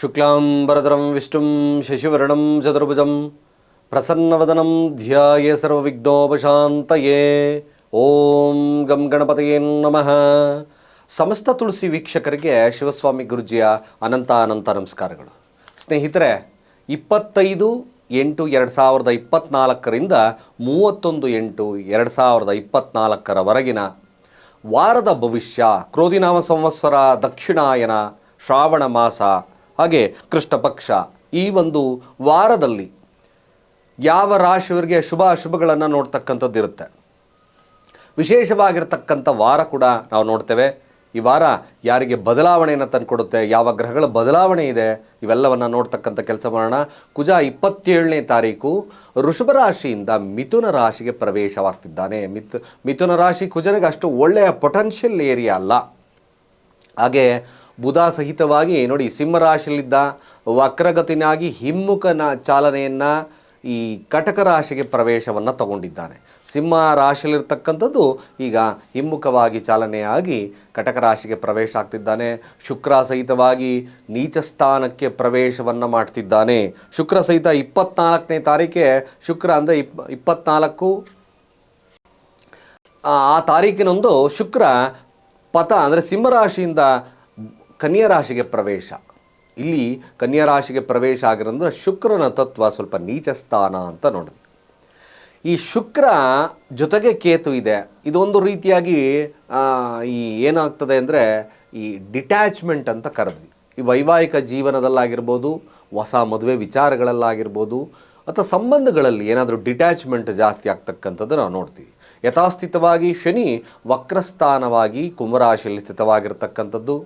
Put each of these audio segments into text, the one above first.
ಶುಕ್ಲಾಂಬರಧರಂ ವಿಷ್ಣುಂ ಶಶಿವರ್ಣಂ ಚತುರ್ಭುಜಂ. ಪ್ರಸನ್ನವದನಂ ಧ್ಯಾಯೇ ಸರ್ವವಿಘ್ನೋಪಶಾಂತಯೇ. ಓಂ ಗಂ ಗಣಪತಯೇ ನಮಃ. ಸಮಸ್ತ ತುಳಸಿ ವೀಕ್ಷಕರಿಗೆ ಶಿವಸ್ವಾಮಿ ಗುರುಜಿಯ ಅನಂತ ಅನಂತ ನಮಸ್ಕಾರಗಳು. ಸ್ನೇಹಿತರೆ, ಇಪ್ಪತ್ತೈದು ಎಂಟು ಎರಡು ಸಾವಿರದ ಇಪ್ಪತ್ನಾಲ್ಕರಿಂದ ಮೂವತ್ತೊಂದು ಎಂಟು ಎರಡು ಸಾವಿರದ ಇಪ್ಪತ್ನಾಲ್ಕರವರೆಗಿನ ವಾರದ ಭವಿಷ್ಯ, ಕ್ರೋಧಿನಾಮ ಸಂವತ್ಸರ ದಕ್ಷಿಣಾಯನ ಶ್ರಾವಣ ಮಾಸ ಹಾಗೆ ಕೃಷ್ಣ ಪಕ್ಷ ಈ ಒಂದು ವಾರದಲ್ಲಿ ಯಾವ ರಾಶಿಯವರಿಗೆ ಶುಭ ಅಶುಭಗಳನ್ನು ನೋಡ್ತಕ್ಕಂಥದ್ದು ಇರುತ್ತೆ. ವಿಶೇಷವಾಗಿರ್ತಕ್ಕಂಥ ವಾರ ಕೂಡ ನಾವು ನೋಡ್ತೇವೆ. ಈ ವಾರ ಯಾರಿಗೆ ಬದಲಾವಣೆಯನ್ನು ತಂದುಕೊಡುತ್ತೆ, ಯಾವ ಗ್ರಹಗಳ ಬದಲಾವಣೆ ಇದೆ, ಇವೆಲ್ಲವನ್ನು ನೋಡ್ತಕ್ಕಂಥ ಕೆಲಸ ಮಾಡೋಣ. ಕುಜ ಇಪ್ಪತ್ತೇಳನೇ ತಾರೀಕು ವೃಷಭ ರಾಶಿಯಿಂದ ಮಿಥುನ ರಾಶಿಗೆ ಪ್ರವೇಶವಾಗ್ತಿದ್ದಾನೆ. ಮಿಥು, ಮಿಥುನ ರಾಶಿ ಕುಜನಿಗೆ ಅಷ್ಟು ಒಳ್ಳೆಯ ಪೊಟೆನ್ಷಿಯಲ್ ಏರಿಯಾ ಅಲ್ಲ. ಹಾಗೆ ಬುಧ ಸಹಿತವಾಗಿ ನೋಡಿ ಸಿಂಹರಾಶಿಯಲ್ಲಿದ್ದ ವಕ್ರಗತಿನಾಗಿ ಹಿಮ್ಮುಖನ ಚಾಲನೆಯನ್ನು ಈ ಕಟಕ ರಾಶಿಗೆ ಪ್ರವೇಶವನ್ನು ತಗೊಂಡಿದ್ದಾನೆ. ಸಿಂಹ ರಾಶಿಯಲ್ಲಿರ್ತಕ್ಕಂಥದ್ದು ಈಗ ಹಿಮ್ಮುಖವಾಗಿ ಚಾಲನೆಯಾಗಿ ಕಟಕ ರಾಶಿಗೆ ಪ್ರವೇಶ ಆಗ್ತಿದ್ದಾನೆ. ಶುಕ್ರ ಸಹಿತವಾಗಿ ನೀಚ ಸ್ಥಾನಕ್ಕೆ ಪ್ರವೇಶವನ್ನು ಮಾಡ್ತಿದ್ದಾನೆ. ಶುಕ್ರ ಸಹಿತ ಇಪ್ಪತ್ನಾಲ್ಕನೇ ತಾರೀಕೆ, ಶುಕ್ರ ಅಂದರೆ ಇಪ್, ಇಪ್ಪತ್ನಾಲ್ಕು. ಆ ತಾರೀಕಿನೊಂದು ಶುಕ್ರ ಪಥ ಅಂದರೆ ಸಿಂಹರಾಶಿಯಿಂದ ಕನ್ಯಾ ರಾಶಿಗೆ ಪ್ರವೇಶ. ಇಲ್ಲಿ ಕನ್ಯಾ ರಾಶಿಗೆ ಪ್ರವೇಶ ಆಗಿರೋದ್ರ ಶುಕ್ರನ ತತ್ವ ಸ್ವಲ್ಪ ನೀಚ ಸ್ಥಾನ ಅಂತ ನೋಡಿದ್ವಿ. ಈ ಶುಕ್ರ ಜೊತೆಗೆ ಕೇತು ಇದೆ. ಇದೊಂದು ರೀತಿಯಾಗಿ ಈ ಏನಾಗ್ತದೆ ಅಂದರೆ ಈ ಡಿಟ್ಯಾಚ್ಮೆಂಟ್ ಅಂತ ಕರೆದ್ವಿ. ಈ ವೈವಾಹಿಕ ಜೀವನದಲ್ಲಾಗಿರ್ಬೋದು, ಹೊಸ ಮದುವೆ ವಿಚಾರಗಳಲ್ಲಾಗಿರ್ಬೋದು, ಅಥವಾ ಸಂಬಂಧಗಳಲ್ಲಿ ಏನಾದರೂ ಡಿಟ್ಯಾಚ್ಮೆಂಟ್ ಜಾಸ್ತಿ ಆಗ್ತಕ್ಕಂಥದ್ದು ನಾವು ನೋಡ್ತೀವಿ. ಯಥಾಸ್ಥಿತವಾಗಿ ಶನಿ ವಕ್ರಸ್ಥಾನವಾಗಿ ಕುಂಭರಾಶಿಯಲ್ಲಿ ಸ್ಥಿತವಾಗಿರ್ತಕ್ಕಂಥದ್ದು.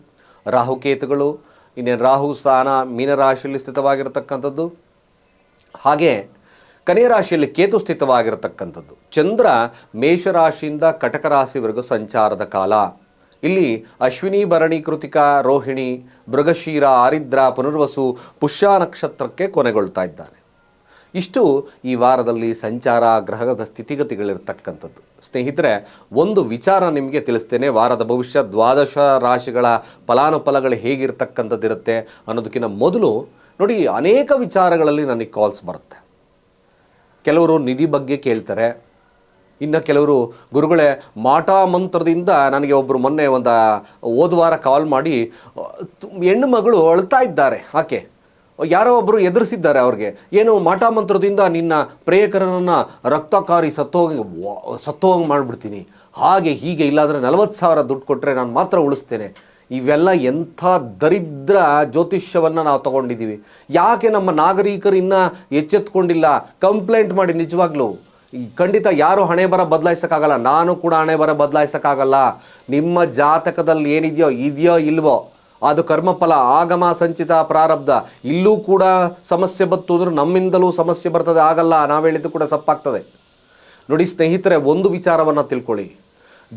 ರಾಹುಕೇತುಗಳು, ಇನ್ನೇನು ರಾಹು ಸ್ಥಾನ, ಮೀನರಾಶಿಯಲ್ಲಿ ಸ್ಥಿತವಾಗಿರತಕ್ಕಂಥದ್ದು. ಹಾಗೆ ಕನ್ಯಾ ರಾಶಿಯಲ್ಲಿ ಕೇತು ಸ್ಥಿತವಾಗಿರತಕ್ಕಂಥದ್ದು. ಚಂದ್ರ ಮೇಷರಾಶಿಯಿಂದ ಕಟಕ ರಾಶಿವರೆಗೂ ಸಂಚಾರದ ಕಾಲ. ಇಲ್ಲಿ ಅಶ್ವಿನಿ, ಭರಣಿ, ಕೃತಿಕಾ, ರೋಹಿಣಿ, ಮೃಗಶೀರ, ಆರಿದ್ರ, ಪುನರ್ವಸು, ಪುಷ್ಯ ನಕ್ಷತ್ರಕ್ಕೆ ಕೊನೆಗೊಳ್ತಾ ಇದ್ದಾನೆ. ಇಷ್ಟು ಈ ವಾರದಲ್ಲಿ ಸಂಚಾರ, ಗ್ರಹದ ಸ್ಥಿತಿಗತಿಗಳಿರ್ತಕ್ಕಂಥದ್ದು. ಸ್ನೇಹಿತರೆ, ಒಂದು ವಿಚಾರ ನಿಮಗೆ ತಿಳಿಸ್ತೇನೆ. ವಾರದ ಭವಿಷ್ಯ ದ್ವಾದಶ ರಾಶಿಗಳ ಫಲಾನುಫಲಗಳು ಹೇಗಿರ್ತಕ್ಕಂಥದ್ದಿರುತ್ತೆ ಅನ್ನೋದಕ್ಕಿಂತ ಮೊದಲು ನೋಡಿ, ಅನೇಕ ವಿಚಾರಗಳಲ್ಲಿ ನನಗೆ ಕಾಲ್ಸ್ ಬರುತ್ತೆ. ಕೆಲವರು ನಿಧಿ ಬಗ್ಗೆ ಕೇಳ್ತಾರೆ. ಇನ್ನು ಕೆಲವರು, ಗುರುಗಳೇ, ಮಾಟ ಮಂತ್ರದಿಂದ ನನಗೆ ಒಬ್ಬರು ಮೊನ್ನೆ ಒಂದು, ಹೋದ ವಾರ ಕಾಲ್ ಮಾಡಿ ಹೆಣ್ಣು ಮಗಳು ಅಳ್ತಾ ಇದ್ದಾರೆ. ಆಕೆ ಯಾರೋ ಒಬ್ಬರು ಎದುರಿಸಿದ್ದಾರೆ ಅವ್ರಿಗೆ. ಏನು ಮಾಟಮಂತ್ರದಿಂದ ನಿನ್ನ ಪ್ರೇಯಕರನ್ನು ರಕ್ತಕಾರಿ ಸತ್ತೋಗಿ ಸತ್ತೋಗಂಗೆ ಮಾಡಿಬಿಡ್ತೀನಿ. ಹಾಗೆ ಹೀಗೆ ಇಲ್ಲಾಂದರೆ ನಲವತ್ತು ಸಾವಿರ ದುಡ್ಡು ಕೊಟ್ಟರೆ ನಾನು ಮಾತ್ರ ಉಳಿಸ್ತೇನೆ. ಇವೆಲ್ಲ ಎಂಥ ದರಿದ್ರ ಜ್ಯೋತಿಷ್ಯವನ್ನು ನಾವು ತಗೊಂಡಿದ್ದೀವಿ. ಯಾಕೆ ನಮ್ಮ ನಾಗರಿಕರು ಇನ್ನೂ ಎಚ್ಚೆತ್ಕೊಂಡಿಲ್ಲ? ಕಂಪ್ಲೇಂಟ್ ಮಾಡಿ ನಿಜವಾಗ್ಲೂ. ಖಂಡಿತ ಯಾರು ಹಣೆ ಬರ ಬದಲಾಯಿಸೋಕ್ಕಾಗಲ್ಲ? ನಾನು ಕೂಡ ಹಣೆ ಬರ ಬದಲಾಯಿಸೋಕ್ಕಾಗಲ್ಲ. ನಿಮ್ಮ ಜಾತಕದಲ್ಲಿ ಏನಿದೆಯೋ, ಇದೆಯೋ, ಇಲ್ವೋ? ಅದು ಕರ್ಮಫಲ, ಆಗಮ, ಸಂಚಿತ, ಪ್ರಾರಬ್ಧ. ಇಲ್ಲೂ ಕೂಡ ಸಮಸ್ಯೆ ಬತ್ತು ಅಂದ್ರೆ ನಮ್ಮಿಂದಲೂ ಸಮಸ್ಯೆ ಬರ್ತದೆ, ಆಗಲ್ಲ, ನಾವು ಹೇಳಿದ್ದು ಕೂಡ ಸಪ್ಪಾಗ್ತದೆ. ನೋಡಿ ಸ್ನೇಹಿತರೆ, ಒಂದು ವಿಚಾರವನ್ನು ತಿಳ್ಕೊಳ್ಳಿ.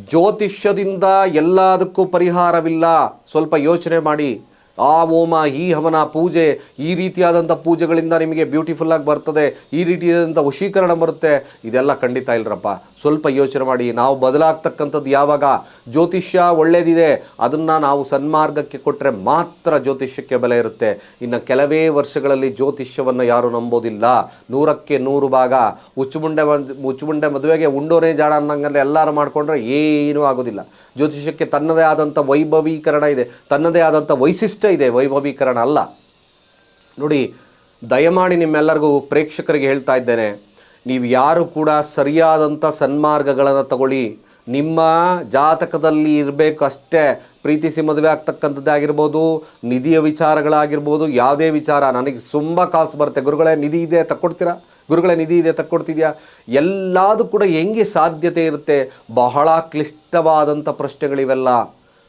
ಜ್ಯೋತಿಷ್ಯದಿಂದ ಎಲ್ಲದಕ್ಕೂ ಪರಿಹಾರವಿಲ್ಲ. ಸ್ವಲ್ಪ ಯೋಚನೆ ಮಾಡಿ. ಆ ಹೋಮ, ಈ ಹವನ ಪೂಜೆ, ಈ ರೀತಿಯಾದಂಥ ಪೂಜೆಗಳಿಂದ ನಿಮಗೆ ಬ್ಯೂಟಿಫುಲ್ಲಾಗಿ ಬರ್ತದೆ, ಈ ರೀತಿಯಾದಂಥ ವಶೀಕರಣ ಬರುತ್ತೆ. ಇದೆಲ್ಲ ಖಂಡಿತ ಇಲ್ಲರಪ್ಪ ಸ್ವಲ್ಪ ಯೋಚನೆ ಮಾಡಿ. ನಾವು ಬದಲಾಗ್ತಕ್ಕಂಥದ್ದು ಯಾವಾಗ? ಜ್ಯೋತಿಷ್ಯ ಒಳ್ಳೇದಿದೆ. ಅದನ್ನು ನಾವು ಸನ್ಮಾರ್ಗಕ್ಕೆ ಕೊಟ್ಟರೆ ಮಾತ್ರ ಜ್ಯೋತಿಷ್ಯಕ್ಕೆ ಬೆಲೆ ಇರುತ್ತೆ. ಇನ್ನು ಕೆಲವೇ ವರ್ಷಗಳಲ್ಲಿ ಜ್ಯೋತಿಷ್ಯವನ್ನು ಯಾರೂ ನಂಬೋದಿಲ್ಲ. ನೂರಕ್ಕೆ ನೂರು ಭಾಗ. ಉಚ್ಚುಮುಂಡೆ ಉಚ್ಚುಮುಂಡೆ ಮದುವೆಗೆ ಉಂಡೋನೇ ಜಾಡ ಅನ್ನಂಗಲ್ಲ ಎಲ್ಲರೂ ಮಾಡಿಕೊಂಡ್ರೆ ಏನೂ ಆಗೋದಿಲ್ಲ. ಜ್ಯೋತಿಷ್ಯಕ್ಕೆ ತನ್ನದೇ ಆದಂಥ ವೈಭವೀಕರಣ ಇದೆ. ತನ್ನದೇ ಆದಂಥ ವೈಶಿಷ್ಟ್ಯ ಇದೆ. ವೈಭವೀಕರಣ ಅಲ್ಲ. ನೋಡಿ, ದಯಮಾಡಿ ನಿಮ್ಮೆಲ್ಲರಿಗೂ ಪ್ರೇಕ್ಷಕರಿಗೆ ಹೇಳ್ತಾ ಇದ್ದೇನೆ, ನೀವು ಯಾರು ಕೂಡ ಸರಿಯಾದಂಥ ಸನ್ಮಾರ್ಗಗಳನ್ನು ತಗೊಳ್ಳಿ. ನಿಮ್ಮ ಜಾತಕದಲ್ಲಿ ಇರಬೇಕು ಅಷ್ಟೇ. ಪ್ರೀತಿಸಿ ಮದುವೆ ಆಗ್ತಕ್ಕಂಥದ್ದೇ ಆಗಿರ್ಬೋದು, ನಿಧಿಯ ವಿಚಾರಗಳಾಗಿರ್ಬೋದು, ಯಾವುದೇ ವಿಚಾರ. ನನಗೆ ತುಂಬ ಕಾಲ್ಸ್ ಬರುತ್ತೆ. ಗುರುಗಳೇ, ನಿಧಿ ಇದೆ, ತಕ್ಕೊಡ್ತೀರಾ? ಗುರುಗಳೇ ನಿಧಿ ಇದೆ, ತಕ್ಕೊಡ್ತಿದ್ಯಾ? ಎಲ್ಲದೂ ಕೂಡ ಹೆಂಗೆ ಸಾಧ್ಯತೆ ಇರುತ್ತೆ? ಬಹಳ ಕ್ಲಿಷ್ಟವಾದಂಥ ಪ್ರಶ್ನೆಗಳಿವೆಲ್ಲ.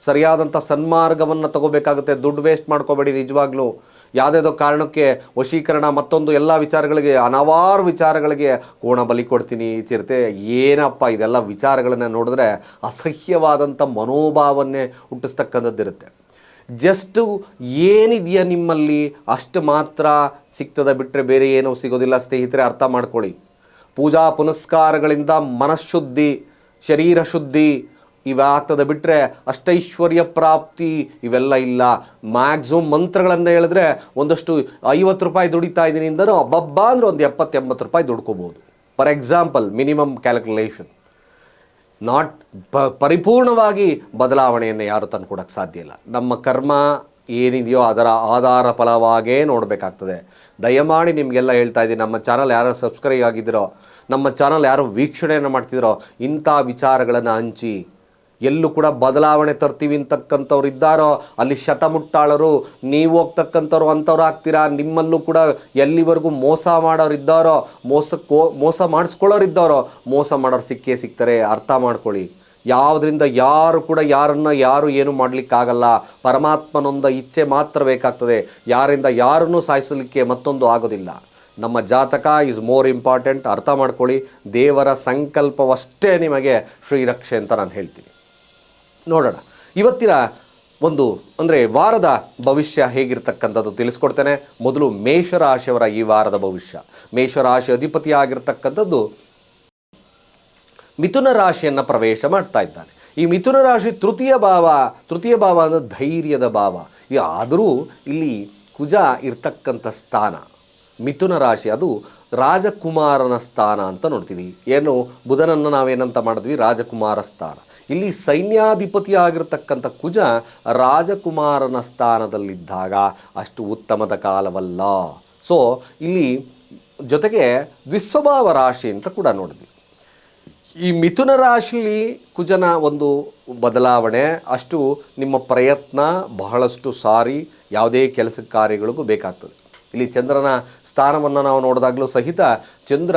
ಸರಿಯಾದಂಥ ಸನ್ಮಾರ್ಗವನ್ನು ತಗೋಬೇಕಾಗುತ್ತೆ. ದುಡ್ಡು ವೇಸ್ಟ್ ಮಾಡ್ಕೋಬೇಡಿ ನಿಜವಾಗ್ಲೂ. ಯಾವುದೇದೋ ಕಾರಣಕ್ಕೆ ವಶೀಕರಣ ಮತ್ತೊಂದು ಎಲ್ಲ ವಿಚಾರಗಳಿಗೆ ಹಲವಾರು ವಿಚಾರಗಳಿಗೆ ಕೋಣ ಬಲಿ ಕೊಡ್ತೀನಿ ಚಿರತೆ. ಏನಪ್ಪ ಇದೆಲ್ಲ ವಿಚಾರಗಳನ್ನು ನೋಡಿದ್ರೆ ಅಸಹ್ಯವಾದಂಥ ಮನೋಭಾವನ್ನೇ ಹುಟ್ಟಿಸ್ತಕ್ಕಂಥದ್ದಿರುತ್ತೆ. ಜಸ್ಟು ಏನಿದೆಯಾ ನಿಮ್ಮಲ್ಲಿ, ಅಷ್ಟು ಮಾತ್ರ ಸಿಗ್ತದೆ ಬಿಟ್ಟರೆ ಬೇರೆ ಏನೂ ಸಿಗೋದಿಲ್ಲ ಸ್ನೇಹಿತರೆ, ಅರ್ಥ ಮಾಡ್ಕೊಳ್ಳಿ. ಪೂಜಾ ಪುನಸ್ಕಾರಗಳಿಂದ ಮನಃಶುದ್ಧಿ, ಶರೀರ ಶುದ್ಧಿ ಇವಾಗ್ತದೆ ಬಿಟ್ಟರೆ ಅಷ್ಟೈಶ್ವರ್ಯ ಪ್ರಾಪ್ತಿ ಇವೆಲ್ಲ ಇಲ್ಲ. ಮ್ಯಾಕ್ಸಿಮಮ್ ಮಂತ್ರಗಳನ್ನು ಹೇಳಿದ್ರೆ ಒಂದಷ್ಟು ಐವತ್ತು ರೂಪಾಯಿ ದುಡಿತಾ ಇದ್ದೀನಿ ಅಂದರೂ, ಅಬ್ಬಬ್ಬ ಅಂದರೆ ಒಂದು ಎಪ್ಪತ್ತು ಎಂಬತ್ತು ರೂಪಾಯಿ ದುಡ್ಕೋಬೋದು. For example minimum calculation not ಪ, ಪರಿಪೂರ್ಣವಾಗಿ ಬದಲಾವಣೆಯನ್ನು ಯಾರು ತಂದುಕೊಡಕ್ಕೆ ಸಾಧ್ಯ ಇಲ್ಲ. ನಮ್ಮ ಕರ್ಮ ಏನಿದೆಯೋ ಅದರ ಆಧಾರ ಫಲವಾಗೇ ನೋಡಬೇಕಾಗ್ತದೆ. ದಯಮಾಡಿ ನಿಮಗೆಲ್ಲ ಹೇಳ್ತಾ ಇದ್ದೀನಿ, ನಮ್ಮ ಚಾನಲ್ ಯಾರು ಸಬ್ಸ್ಕ್ರೈಬ್ ಆಗಿದ್ದೀರೋ, ನಮ್ಮ ಚಾನಲ್ ಯಾರು ವೀಕ್ಷಣೆಯನ್ನು ಮಾಡ್ತಿದ್ದೀರೋ ಇಂಥ ವಿಚಾರಗಳನ್ನು ಹಂಚಿ. ಎಲ್ಲೂ ಕೂಡ ಬದಲಾವಣೆ ತರ್ತೀವಿ ಅಂತಕ್ಕಂಥವ್ರು ಇದ್ದಾರೋ, ಅಲ್ಲಿ ಶತಮುಟ್ಟಾಳರು, ನೀವು ಹೋಗ್ತಕ್ಕಂಥವ್ರು ಅಂಥವ್ರು ಆಗ್ತೀರಾ? ನಿಮ್ಮಲ್ಲೂ ಕೂಡ ಎಲ್ಲಿವರೆಗೂ ಮೋಸ ಮಾಡೋರು ಇದ್ದಾರೋ, ಮೋಸಕ್ಕೆ, ಮೋಸ ಮಾಡಿಸ್ಕೊಳ್ಳೋರು ಇದ್ದಾರೋ, ಮೋಸ ಮಾಡೋರು ಸಿಕ್ಕೇ ಸಿಗ್ತಾರೆ. ಅರ್ಥ ಮಾಡ್ಕೊಳ್ಳಿ. ಯಾವುದರಿಂದ ಯಾರು ಕೂಡ ಯಾರನ್ನು ಯಾರು ಏನು ಮಾಡಲಿಕ್ಕಾಗಲ್ಲ. ಪರಮಾತ್ಮನೊಂದ ಇಚ್ಛೆ ಮಾತ್ರ ಬೇಕಾಗ್ತದೆ. ಯಾರಿಂದ ಯಾರನ್ನೂ ಸಾಯಿಸಲಿಕ್ಕೆ ಮತ್ತೊಂದು ಆಗೋದಿಲ್ಲ. ನಮ್ಮ ಜಾತಕ ಈಸ್ ಮೋರ್ ಇಂಪಾರ್ಟೆಂಟ್ ಅರ್ಥ ಮಾಡ್ಕೊಳ್ಳಿ. ದೇವರ ಸಂಕಲ್ಪವಷ್ಟೇ ನಿಮಗೆ ಶ್ರೀರಕ್ಷೆ ಅಂತ ನಾನು ಹೇಳ್ತೀನಿ. ನೋಡೋಣ. ಇವತ್ತಿನ ಒಂದು, ಅಂದರೆ ವಾರದ ಭವಿಷ್ಯ ಹೇಗಿರ್ತಕ್ಕಂಥದ್ದು ತಿಳಿಸ್ಕೊಡ್ತೇನೆ. ಮೊದಲು ಮೇಷರಾಶಿಯವರ ಈ ವಾರದ ಭವಿಷ್ಯ. ಮೇಷರಾಶಿ ಅಧಿಪತಿ ಆಗಿರ್ತಕ್ಕಂಥದ್ದು ಮಿಥುನ ರಾಶಿಯನ್ನು ಪ್ರವೇಶ ಮಾಡ್ತಾ ಇದ್ದಾನೆ. ಈ ಮಿಥುನ ರಾಶಿ ತೃತೀಯ ಭಾವ ತೃತೀಯ ಭಾವ ಅಂದರೆ ಧೈರ್ಯದ ಭಾವ. ಈ ಆದರೂ ಇಲ್ಲಿ ಕುಜ ಇರ್ತಕ್ಕಂಥ ಸ್ಥಾನ. ಮಿಥುನ ರಾಶಿ ಅದು ರಾಜಕುಮಾರನ ಸ್ಥಾನ ಅಂತ ನೋಡ್ತೀವಿ. ಏನು, ಬುಧನನ್ನು ನಾವೇನಂತ ಮಾಡಿದ್ವಿ? ರಾಜಕುಮಾರ ಸ್ಥಾನ. ಇಲ್ಲಿ ಸೈನ್ಯಾಧಿಪತಿ ಆಗಿರ್ತಕ್ಕಂಥ ಕುಜ ರಾಜಕುಮಾರನ ಸ್ಥಾನದಲ್ಲಿದ್ದಾಗ ಅಷ್ಟು ಉತ್ತಮದ ಕಾಲವಲ್ಲ. ಸೊ ಇಲ್ಲಿ ಜೊತೆಗೆ ದ್ವಿಸ್ವಭಾವ ರಾಶಿ ಅಂತ ಕೂಡ ನೋಡಿದ್ವಿ. ಈ ಮಿಥುನ ರಾಶಿಲಿ ಕುಜನ ಒಂದು ಬದಲಾವಣೆ, ಅಷ್ಟು ನಿಮ್ಮ ಪ್ರಯತ್ನ ಬಹಳಷ್ಟು ಸಾರಿ ಯಾವುದೇ ಕೆಲಸ ಕಾರ್ಯಗಳಿಗೂ ಬೇಕಾಗ್ತದೆ. ಇಲ್ಲಿ ಚಂದ್ರನ ಸ್ಥಾನವನ್ನು ನಾವು ನೋಡಿದಾಗಲೂ ಸಹಿತ ಚಂದ್ರ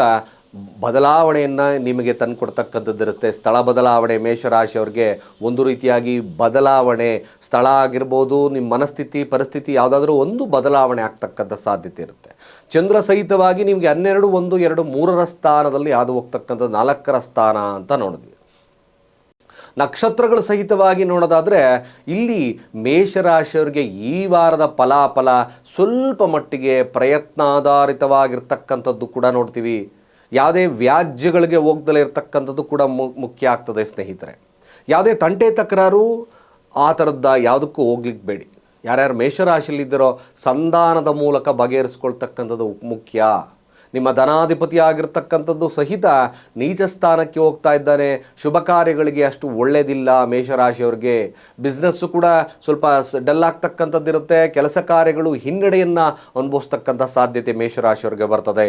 ಬದಲಾವಣೆಯನ್ನು ನಿಮಗೆ ತಂದುಕೊಡ್ತಕ್ಕಂಥದ್ದಿರುತ್ತೆ ಸ್ಥಳ ಬದಲಾವಣೆ ಮೇಷರಾಶಿಯವ್ರಿಗೆ ಒಂದು ರೀತಿಯಾಗಿ ಬದಲಾವಣೆ, ಸ್ಥಳ ಆಗಿರ್ಬೋದು ನಿಮ್ಮ ಮನಸ್ಥಿತಿ, ಪರಿಸ್ಥಿತಿ ಯಾವುದಾದ್ರೂ ಒಂದು ಬದಲಾವಣೆ ಆಗ್ತಕ್ಕಂಥ ಸಾಧ್ಯತೆ ಇರುತ್ತೆ. ಚಂದ್ರ ಸಹಿತವಾಗಿ ನಿಮಗೆ ಹನ್ನೆರಡು, ಒಂದು, ಎರಡು, ಮೂರರ ಸ್ಥಾನದಲ್ಲಿ ಹಾದು ಹೋಗ್ತಕ್ಕಂಥ ನಾಲ್ಕರ ಸ್ಥಾನ ಅಂತ ನೋಡಿದ್ವಿ. ನಕ್ಷತ್ರಗಳು ಸಹಿತವಾಗಿ ನೋಡೋದಾದರೆ ಇಲ್ಲಿ ಮೇಷರಾಶಿಯವರಿಗೆ ಈ ವಾರದ ಫಲಾಫಲ ಸ್ವಲ್ಪ ಮಟ್ಟಿಗೆ ಪ್ರಯತ್ನಾಧಾರಿತವಾಗಿರ್ತಕ್ಕಂಥದ್ದು ಕೂಡ ನೋಡ್ತೀವಿ. ಯಾವುದೇ ವ್ಯಾಜ್ಯಗಳಿಗೆ ಹೋಗ್ದಲೇ ಇರತಕ್ಕಂಥದ್ದು ಕೂಡ ಮುಖ್ಯ ಆಗ್ತದೆ ಸ್ನೇಹಿತರೆ. ಯಾವುದೇ ತಂಟೆ ತಕರಾರು ಆ ಥರದ್ದ ಯಾವುದಕ್ಕೂ ಹೋಗ್ಲಿಕ್ಕೆ ಬೇಡಿ. ಯಾರ್ಯಾರು ಮೇಷರಾಶಿಯಲ್ಲಿದ್ದರೋ ಸಂಧಾನದ ಮೂಲಕ ಬಗೆಹರಿಸ್ಕೊಳ್ತಕ್ಕಂಥದ್ದು ಮುಖ್ಯ. ನಿಮ್ಮ ಧನಾಧಿಪತಿ ಆಗಿರ್ತಕ್ಕಂಥದ್ದು ಸಹಿತ ನೀಚ ಸ್ಥಾನಕ್ಕೆ ಹೋಗ್ತಾ ಇದ್ದಾನೆ. ಶುಭ ಕಾರ್ಯಗಳಿಗೆ ಅಷ್ಟು ಒಳ್ಳೆಯದಿಲ್ಲ ಮೇಷರಾಶಿಯವ್ರಿಗೆ. ಬಿಸ್ನೆಸ್ಸು ಕೂಡ ಸ್ವಲ್ಪ ಡಲ್ ಆಗ್ತಕ್ಕಂಥದ್ದಿರುತ್ತೆ. ಕೆಲಸ ಕಾರ್ಯಗಳು ಹಿನ್ನಡೆಯನ್ನು ಅನುಭವಿಸ್ತಕ್ಕಂಥ ಸಾಧ್ಯತೆ ಮೇಷರಾಶಿಯವ್ರಿಗೆ ಬರ್ತದೆ.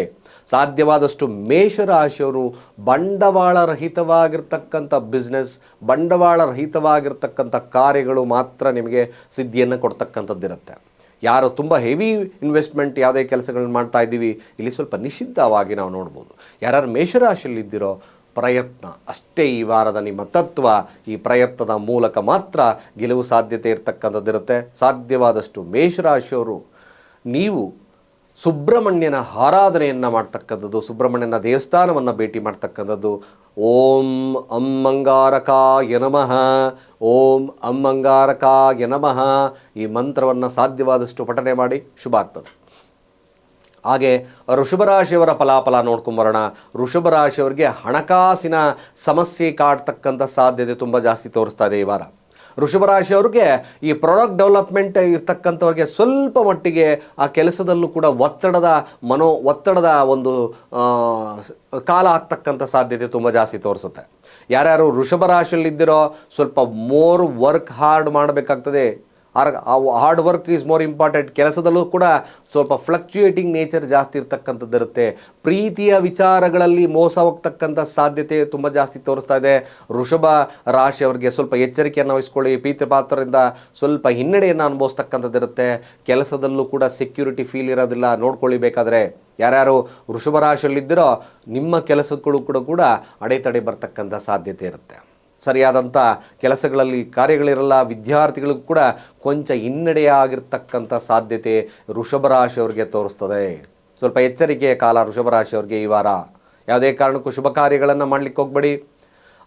ಸಾಧ್ಯವಾದಷ್ಟು ಮೇಷರಾಶಿಯವರು ಬಂಡವಾಳ ರಹಿತವಾಗಿರ್ತಕ್ಕಂಥ ಬಿಸ್ನೆಸ್, ಬಂಡವಾಳ ರಹಿತವಾಗಿರ್ತಕ್ಕಂಥ ಕಾರ್ಯಗಳು ಮಾತ್ರ ನಿಮಗೆ ಸಿದ್ಧಿಯನ್ನು ಕೊಡ್ತಕ್ಕಂಥದ್ದಿರುತ್ತೆ. ಯಾರು ತುಂಬ ಹೆವಿ ಇನ್ವೆಸ್ಟ್ಮೆಂಟ್ ಯಾವುದೇ ಕೆಲಸಗಳನ್ನ ಮಾಡ್ತಾ ಇದ್ದೀವಿ, ಇಲ್ಲಿ ಸ್ವಲ್ಪ ನಿಷಿದ್ಧವಾಗಿ ನಾವು ನೋಡ್ಬೋದು. ಯಾರ್ಯಾರು ಮೇಷರಾಶಿಯಲ್ಲಿದ್ದಿರೋ, ಪ್ರಯತ್ನ, ಅಷ್ಟೇ ಈ ವಾರದ ನಿಮ್ಮ ತತ್ವ, ಈ ಪ್ರಯತ್ನದ ಮೂಲಕ ಮಾತ್ರ ಗೆಲುವು ಸಾಧ್ಯತೆ ಇರತಕ್ಕಂಥದ್ದಿರುತ್ತೆ. ಸಾಧ್ಯವಾದಷ್ಟು ಮೇಷರಾಶಿಯವರು, ನೀವು ಸುಬ್ರಹ್ಮಣ್ಯನ ಆರಾಧನೆಯನ್ನು ಮಾಡ್ತಕ್ಕಂಥದ್ದು, ಸುಬ್ರಹ್ಮಣ್ಯನ ದೇವಸ್ಥಾನವನ್ನು ಭೇಟಿ ಮಾಡ್ತಕ್ಕಂಥದ್ದು ಓಂ ಅಮ್ಮಂಗಾರಕಾಯ ನಮಃ. ಓಂ ಅಮ್ಮಂಗಾರಕಾಯ ನಮಃ. ಈ ಮಂತ್ರವನ್ನು ಸಾಧ್ಯವಾದಷ್ಟು ಪಠನೆ ಮಾಡಿ ಶುಭ ಆಗ್ತದೆ. ಹಾಗೆ ಋಷಭರಾಶಿಯವರ ಫಲಾಫಲ ನೋಡ್ಕೊಂಬರೋಣ ಋಷಭರಾಶಿಯವರಿಗೆ ಹಣಕಾಸಿನ ಸಮಸ್ಯೆ ಕಾಡ್ತಕ್ಕಂಥ ಸಾಧ್ಯತೆ ತುಂಬ ಜಾಸ್ತಿ ತೋರಿಸ್ತಾ ಇದೆ ಈ ವಾರ. ಋಷಭರಾಶಿಯವ್ರಿಗೆ ಈ ಪ್ರಾಡಕ್ಟ್ ಡೆವಲಪ್ಮೆಂಟ್ ಇರ್ತಕ್ಕಂಥವ್ರಿಗೆ ಸ್ವಲ್ಪ ಮಟ್ಟಿಗೆ ಆ ಕೆಲಸದಲ್ಲೂ ಕೂಡ ಒತ್ತಡದ ಮನೋ, ಒತ್ತಡದ ಒಂದು ಕಾಲ ಆಗ್ತಕ್ಕಂಥ ಸಾಧ್ಯತೆ ತುಂಬ ಜಾಸ್ತಿ ತೋರಿಸುತ್ತೆ. ಯಾರ್ಯಾರು ವೃಷಭ ರಾಶಿಯಲ್ಲಿದ್ದಿರೋ ಸ್ವಲ್ಪ ಮೋರ್ ವರ್ಕ್ ಹಾರ್ಡ್ ಮಾಡಬೇಕಾಗ್ತದೆ. Hard work is more important ಕೆಲಸದಲ್ಲೂ ಕೂಡ ಸ್ವಲ್ಪ ಫ್ಲಕ್ಚುಯೇಟಿಂಗ್ ನೇಚರ್ ಜಾಸ್ತಿ ಇರ್ತಕ್ಕಂಥದ್ದಿರುತ್ತೆ ಪ್ರೀತಿಯ ವಿಚಾರಗಳಲ್ಲಿ ಮೋಸ ಹೋಗ್ತಕ್ಕಂಥ ಸಾಧ್ಯತೆ ತುಂಬ ಜಾಸ್ತಿ ತೋರಿಸ್ತಾ ಇದೆ. ವೃಷಭ ರಾಶಿಯವರಿಗೆ ಸ್ವಲ್ಪ ಎಚ್ಚರಿಕೆಯನ್ನು ವಹಿಸ್ಕೊಳ್ಳಿ. ಪ್ರೀತಿ ಪಾತ್ರದಿಂದ ಸ್ವಲ್ಪ ಹಿನ್ನಡೆಯನ್ನು ಅನುಭವಿಸ್ತಕ್ಕಂಥದ್ದಿರುತ್ತೆ ಕೆಲಸದಲ್ಲೂ ಕೂಡ ಸೆಕ್ಯೂರಿಟಿ ಫೀಲ್ ಇರೋದಿಲ್ಲ. ನೋಡ್ಕೊಳ್ಳಿ ಬೇಕಾದರೆ. ಯಾರ್ಯಾರು ವೃಷಭ ರಾಶಿಯಲ್ಲಿದ್ದೀರೋ ನಿಮ್ಮ ಕೆಲಸಗಳು ಕೂಡ ಕೂಡ ಅಡೆತಡೆ ಬರ್ತಕ್ಕಂಥ ಸಾಧ್ಯತೆ ಇರುತ್ತೆ. ಸರಿಯಾದಂಥ ಕೆಲಸಗಳಲ್ಲಿ ಕಾರ್ಯಗಳಿರಲ್ಲ, ವಿದ್ಯಾರ್ಥಿಗಳಿಗೂ ಕೂಡ ಕೊಂಚ ಹಿನ್ನಡೆಯಾಗಿರ್ತಕ್ಕಂಥ ಸಾಧ್ಯತೆ ಋಷಭ ರಾಶಿಯವರಿಗೆ ತೋರಿಸ್ತದೆ. ಸ್ವಲ್ಪ ಎಚ್ಚರಿಕೆಯ ಕಾಲ ಋಷಭ ರಾಶಿಯವರಿಗೆ ಈ ವಾರ. ಯಾವುದೇ ಕಾರಣಕ್ಕೂ ಶುಭ ಕಾರ್ಯಗಳನ್ನು ಮಾಡಲಿಕ್ಕೆ ಹೋಗಬೇಡಿ.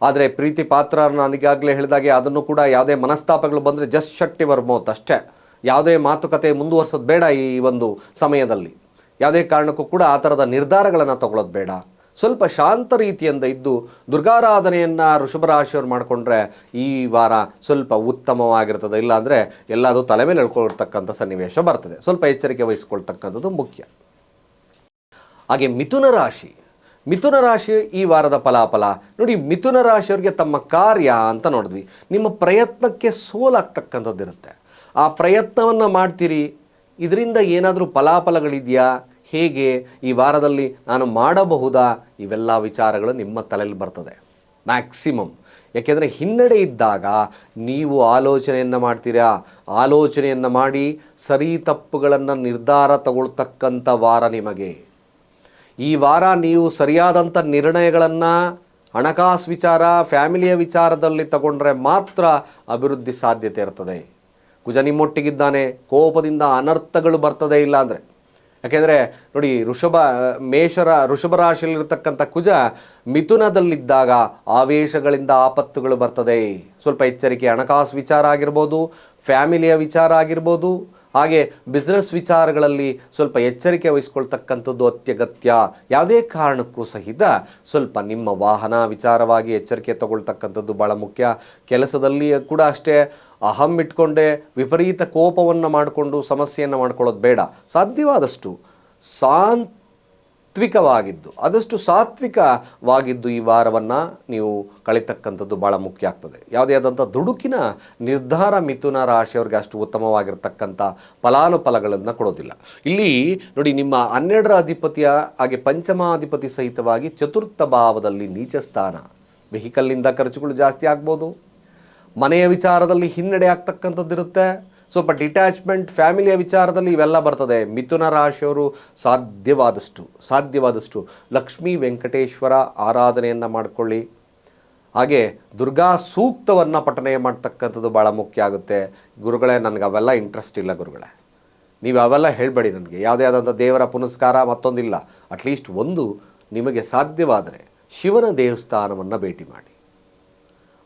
ಆದರೆ ಪ್ರೀತಿ ಪಾತ್ರ ನನಗಾಗಲೇ ಹೇಳಿದಾಗೆ ಅದನ್ನು ಕೂಡ ಯಾವುದೇ ಮನಸ್ತಾಪಗಳು ಬಂದರೆ ಜಸ್ಟ್ ಶಟ್ಟಿ ಬರ್ಬೋದು ಅಷ್ಟೇ. ಯಾವುದೇ ಮಾತುಕತೆ ಮುಂದುವರ್ಸೋದು ಬೇಡ ಈ ಒಂದು ಸಮಯದಲ್ಲಿ. ಯಾವುದೇ ಕಾರಣಕ್ಕೂ ಕೂಡ ಆ ಥರದ ನಿರ್ಧಾರಗಳನ್ನು ತಗೊಳ್ಳೋದು ಬೇಡ. ಸ್ವಲ್ಪ ಶಾಂತ ರೀತಿಯಿಂದ ಇದ್ದು ದುರ್ಗಾರಾಧನೆಯನ್ನು ಋಷಭ ರಾಶಿಯವ್ರು ಮಾಡಿಕೊಂಡ್ರೆ ಈ ವಾರ ಸ್ವಲ್ಪ ಉತ್ತಮವಾಗಿರ್ತದೆ. ಇಲ್ಲಾಂದರೆ ಎಲ್ಲದೂ ತಲೆ ಮೇಲೆ ಹೇಳ್ಕೊಳ್ತಕ್ಕಂಥ ಸನ್ನಿವೇಶ ಬರ್ತದೆ. ಸ್ವಲ್ಪ ಎಚ್ಚರಿಕೆ ವಹಿಸ್ಕೊಳ್ತಕ್ಕಂಥದ್ದು ಮುಖ್ಯ. ಹಾಗೆ ಮಿಥುನ ರಾಶಿ. ಮಿಥುನ ರಾಶಿ ಈ ವಾರದ ಫಲಾಫಲ. ನೋಡಿ, ಮಿಥುನ ರಾಶಿಯವರಿಗೆ ತಮ್ಮ ಕಾರ್ಯ ಅಂತ ನೋಡಿದ್ವಿ. ನಿಮ್ಮ ಪ್ರಯತ್ನಕ್ಕೆ ಸೋಲಾಗ್ತಕ್ಕಂಥದ್ದಿರುತ್ತೆ. ಆ ಪ್ರಯತ್ನವನ್ನು ಮಾಡ್ತೀರಿ. ಇದರಿಂದ ಏನಾದರೂ ಫಲಾಫಲಗಳಿದೆಯಾ? ಹೇಗೆ ಈ ವಾರದಲ್ಲಿ ನಾನು ಮಾಡಬಹುದಾ? ಇವೆಲ್ಲ ವಿಚಾರಗಳು ನಿಮ್ಮ ತಲೆಯಲ್ಲಿ ಬರ್ತದೆ. ಮ್ಯಾಕ್ಸಿಮಮ್ ಯಾಕೆಂದರೆ ಹಿನ್ನಡೆ ಇದ್ದಾಗ ನೀವು ಆಲೋಚನೆಯನ್ನು ಮಾಡ್ತೀರಾ? ಆಲೋಚನೆಯನ್ನು ಮಾಡಿ ಸರಿ ತಪ್ಪುಗಳನ್ನು ನಿರ್ಧಾರ ತಗೊಳ್ತಕ್ಕಂಥ ವಾರ ನಿಮಗೆ. ಈ ವಾರ ನೀವು ಸರಿಯಾದಂಥ ನಿರ್ಣಯಗಳನ್ನು ಹಣಕಾಸು ವಿಚಾರ, ಫ್ಯಾಮಿಲಿಯ ವಿಚಾರದಲ್ಲಿ ತಗೊಂಡ್ರೆ ಮಾತ್ರ ಅಭಿವೃದ್ಧಿ ಸಾಧ್ಯತೆ ಇರ್ತದೆ. ಕುಜ ನಿಮ್ಮೊಟ್ಟಿಗಿದ್ದಾನೆ. ಕೋಪದಿಂದ ಅನರ್ಥಗಳು ಬರ್ತದೆ ಇಲ್ಲ ಅಂದರೆ. ಯಾಕೆಂದರೆ ನೋಡಿ ಋಷಭ, ಮೇಷರ, ಋಷಭ ರಾಶಿಯಲ್ಲಿರತಕ್ಕಂಥ ಕುಜ ಮಿಥುನದಲ್ಲಿದ್ದಾಗ ಆವೇಶಗಳಿಂದ ಆಪತ್ತುಗಳು ಬರ್ತದೆ. ಸ್ವಲ್ಪ ಎಚ್ಚರಿಕೆ, ಹಣಕಾಸು ವಿಚಾರ ಆಗಿರ್ಬೋದು, ಫ್ಯಾಮಿಲಿಯ ವಿಚಾರ ಆಗಿರ್ಬೋದು, ಹಾಗೆ ಬಿಸ್ನೆಸ್ ವಿಚಾರಗಳಲ್ಲಿ ಸ್ವಲ್ಪ ಎಚ್ಚರಿಕೆ ವಹಿಸ್ಕೊಳ್ತಕ್ಕಂಥದ್ದು ಅತ್ಯಗತ್ಯ. ಯಾವುದೇ ಕಾರಣಕ್ಕೂ ಸಹಿತ ಸ್ವಲ್ಪ ನಿಮ್ಮ ವಾಹನ ವಿಚಾರವಾಗಿ ಎಚ್ಚರಿಕೆ ತಗೊಳ್ತಕ್ಕಂಥದ್ದು ಭಾಳ ಮುಖ್ಯ. ಕೆಲಸದಲ್ಲಿ ಕೂಡ ಅಷ್ಟೇ ಅಹಂ ಇಟ್ಕೊಂಡೆ ವಿಪರೀತ ಕೋಪವನ್ನು ಮಾಡಿಕೊಂಡು ಸಮಸ್ಯೆಯನ್ನು ಮಾಡ್ಕೊಳ್ಳೋದು ಬೇಡ. ಸಾಧ್ಯವಾದಷ್ಟು ಸಾತ್ವಿಕವಾಗಿದ್ದು, ಆದಷ್ಟು ಸಾತ್ವಿಕವಾಗಿದ್ದು ಈ ವಾರವನ್ನು ನೀವು ಕಳಿತಕ್ಕಂಥದ್ದು ಭಾಳ ಮುಖ್ಯ ಆಗ್ತದೆ. ಯಾವುದೇ ಆದಂಥ ದುಡುಕಿನ ನಿರ್ಧಾರ ಮಿಥುನ ರಾಶಿಯವ್ರಿಗೆ ಅಷ್ಟು ಉತ್ತಮವಾಗಿರ್ತಕ್ಕಂಥ ಫಲಾನುಫಲಗಳನ್ನು ಕೊಡೋದಿಲ್ಲ. ಇಲ್ಲಿ ನೋಡಿ ನಿಮ್ಮ ಹನ್ನೆರಡರ ಅಧಿಪತಿಯ ಹಾಗೆ ಪಂಚಮಾಧಿಪತಿ ಸಹಿತವಾಗಿ ಚತುರ್ಥ ಭಾವದಲ್ಲಿ ನೀಚ ಸ್ಥಾನ ವೆಹಿಕಲ್ನಿಂದ ಖರ್ಚುಗಳು ಜಾಸ್ತಿ ಆಗ್ಬೋದು. ಮನೆಯ ವಿಚಾರದಲ್ಲಿ ಹಿನ್ನಡೆ ಆಗ್ತಕ್ಕಂಥದ್ದಿರುತ್ತೆ. ಸ್ವಲ್ಪ ಡಿಟ್ಯಾಚ್ಮೆಂಟ್ ಫ್ಯಾಮಿಲಿಯ ವಿಚಾರದಲ್ಲಿ ಇವೆಲ್ಲ ಬರ್ತದೆ. ಮಿಥುನ ರಾಶಿಯವರು ಸಾಧ್ಯವಾದಷ್ಟು ಸಾಧ್ಯವಾದಷ್ಟು. ಲಕ್ಷ್ಮೀ ವೆಂಕಟೇಶ್ವರ ಆರಾಧನೆಯನ್ನು ಮಾಡಿಕೊಳ್ಳಿ. ಹಾಗೆ ದುರ್ಗಾ ಸೂಕ್ತವನ್ನು ಪಠನೆ ಮಾಡ್ತಕ್ಕಂಥದ್ದು ಭಾಳ ಮುಖ್ಯ ಆಗುತ್ತೆ. ಗುರುಗಳೇ, ನನಗೆ ಅವೆಲ್ಲ ಇಂಟ್ರೆಸ್ಟ್ ಇಲ್ಲ ಗುರುಗಳೇ. ನೀವು ಅವೆಲ್ಲ ಹೇಳಬೇಡಿ ನನಗೆ. ಯಾವುದೇ ಆದಂಥ ದೇವರ ಪುನಸ್ಕಾರ ಮತ್ತೊಂದಿಲ್ಲ. ಅಟ್ಲೀಸ್ಟ್ ಒಂದು ನಿಮಗೆ ಸಾಧ್ಯವಾದರೆ ಶಿವನ ದೇವಸ್ಥಾನವನ್ನು ಭೇಟಿ ಮಾಡಿ.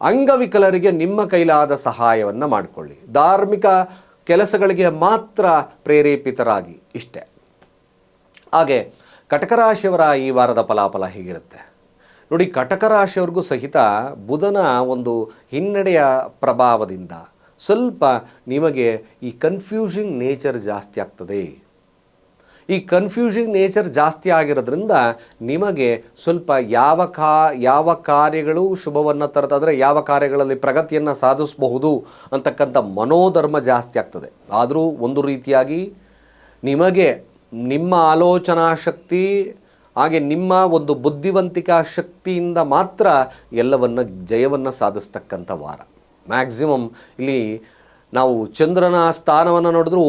ಅಂಗವಿಕಲರಿಗೆ ನಿಮ್ಮ ಕೈಲಾದ ಸಹಾಯವನ್ನು ಮಾಡಿಕೊಳ್ಳಿ. ಧಾರ್ಮಿಕ ಕೆಲಸಗಳಿಗೆ ಮಾತ್ರ ಪ್ರೇರೇಪಿತರಾಗಿ ಇಷ್ಟೆ. ಹಾಗೆ ಕಟಕರಾಶಿಯವರ ಈ ವಾರದ ಫಲಾಫಲ ಹೀಗಿರುತ್ತೆ? ನೋಡಿ, ಕಟಕರಾಶಿಯವ್ರಿಗೂ ಸಹಿತ ಬುಧನ ಒಂದು ಹಿನ್ನಡೆಯ ಪ್ರಭಾವದಿಂದ ಸ್ವಲ್ಪ ನಿಮಗೆ ಈ ಕನ್ಫ್ಯೂಷಿಂಗ್ ನೇಚರ್ ಜಾಸ್ತಿ ಆಗ್ತದೆ. ಈ ಕನ್ಫ್ಯೂಷಿಂಗ್ ನೇಚರ್ ಜಾಸ್ತಿ ಆಗಿರೋದ್ರಿಂದ ನಿಮಗೆ ಸ್ವಲ್ಪ ಯಾವ ಕಾ, ಯಾವ ಕಾರ್ಯಗಳು ಶುಭವನ್ನು ತರ್ತಂದರೆ ಯಾವ ಕಾರ್ಯಗಳಲ್ಲಿ ಪ್ರಗತಿಯನ್ನು ಸಾಧಿಸಬಹುದು ಅಂತಕ್ಕಂಥ ಮನೋಧರ್ಮ ಜಾಸ್ತಿ ಆಗ್ತದೆ. ಆದರೂ ಒಂದು ರೀತಿಯಾಗಿ ನಿಮಗೆ ನಿಮ್ಮ ಆಲೋಚನಾ ಶಕ್ತಿ, ಹಾಗೆ ನಿಮ್ಮ ಒಂದು ಬುದ್ಧಿವಂತಿಕಾ ಶಕ್ತಿಯಿಂದ ಮಾತ್ರ ಎಲ್ಲವನ್ನು, ಜಯವನ್ನು ಸಾಧಿಸ್ತಕ್ಕಂಥ ವಾರ. ಮ್ಯಾಕ್ಸಿಮಮ್ ಇಲ್ಲಿ ನಾವು ಚಂದ್ರನ ಸ್ಥಾನವನ್ನು ನೋಡಿದ್ರು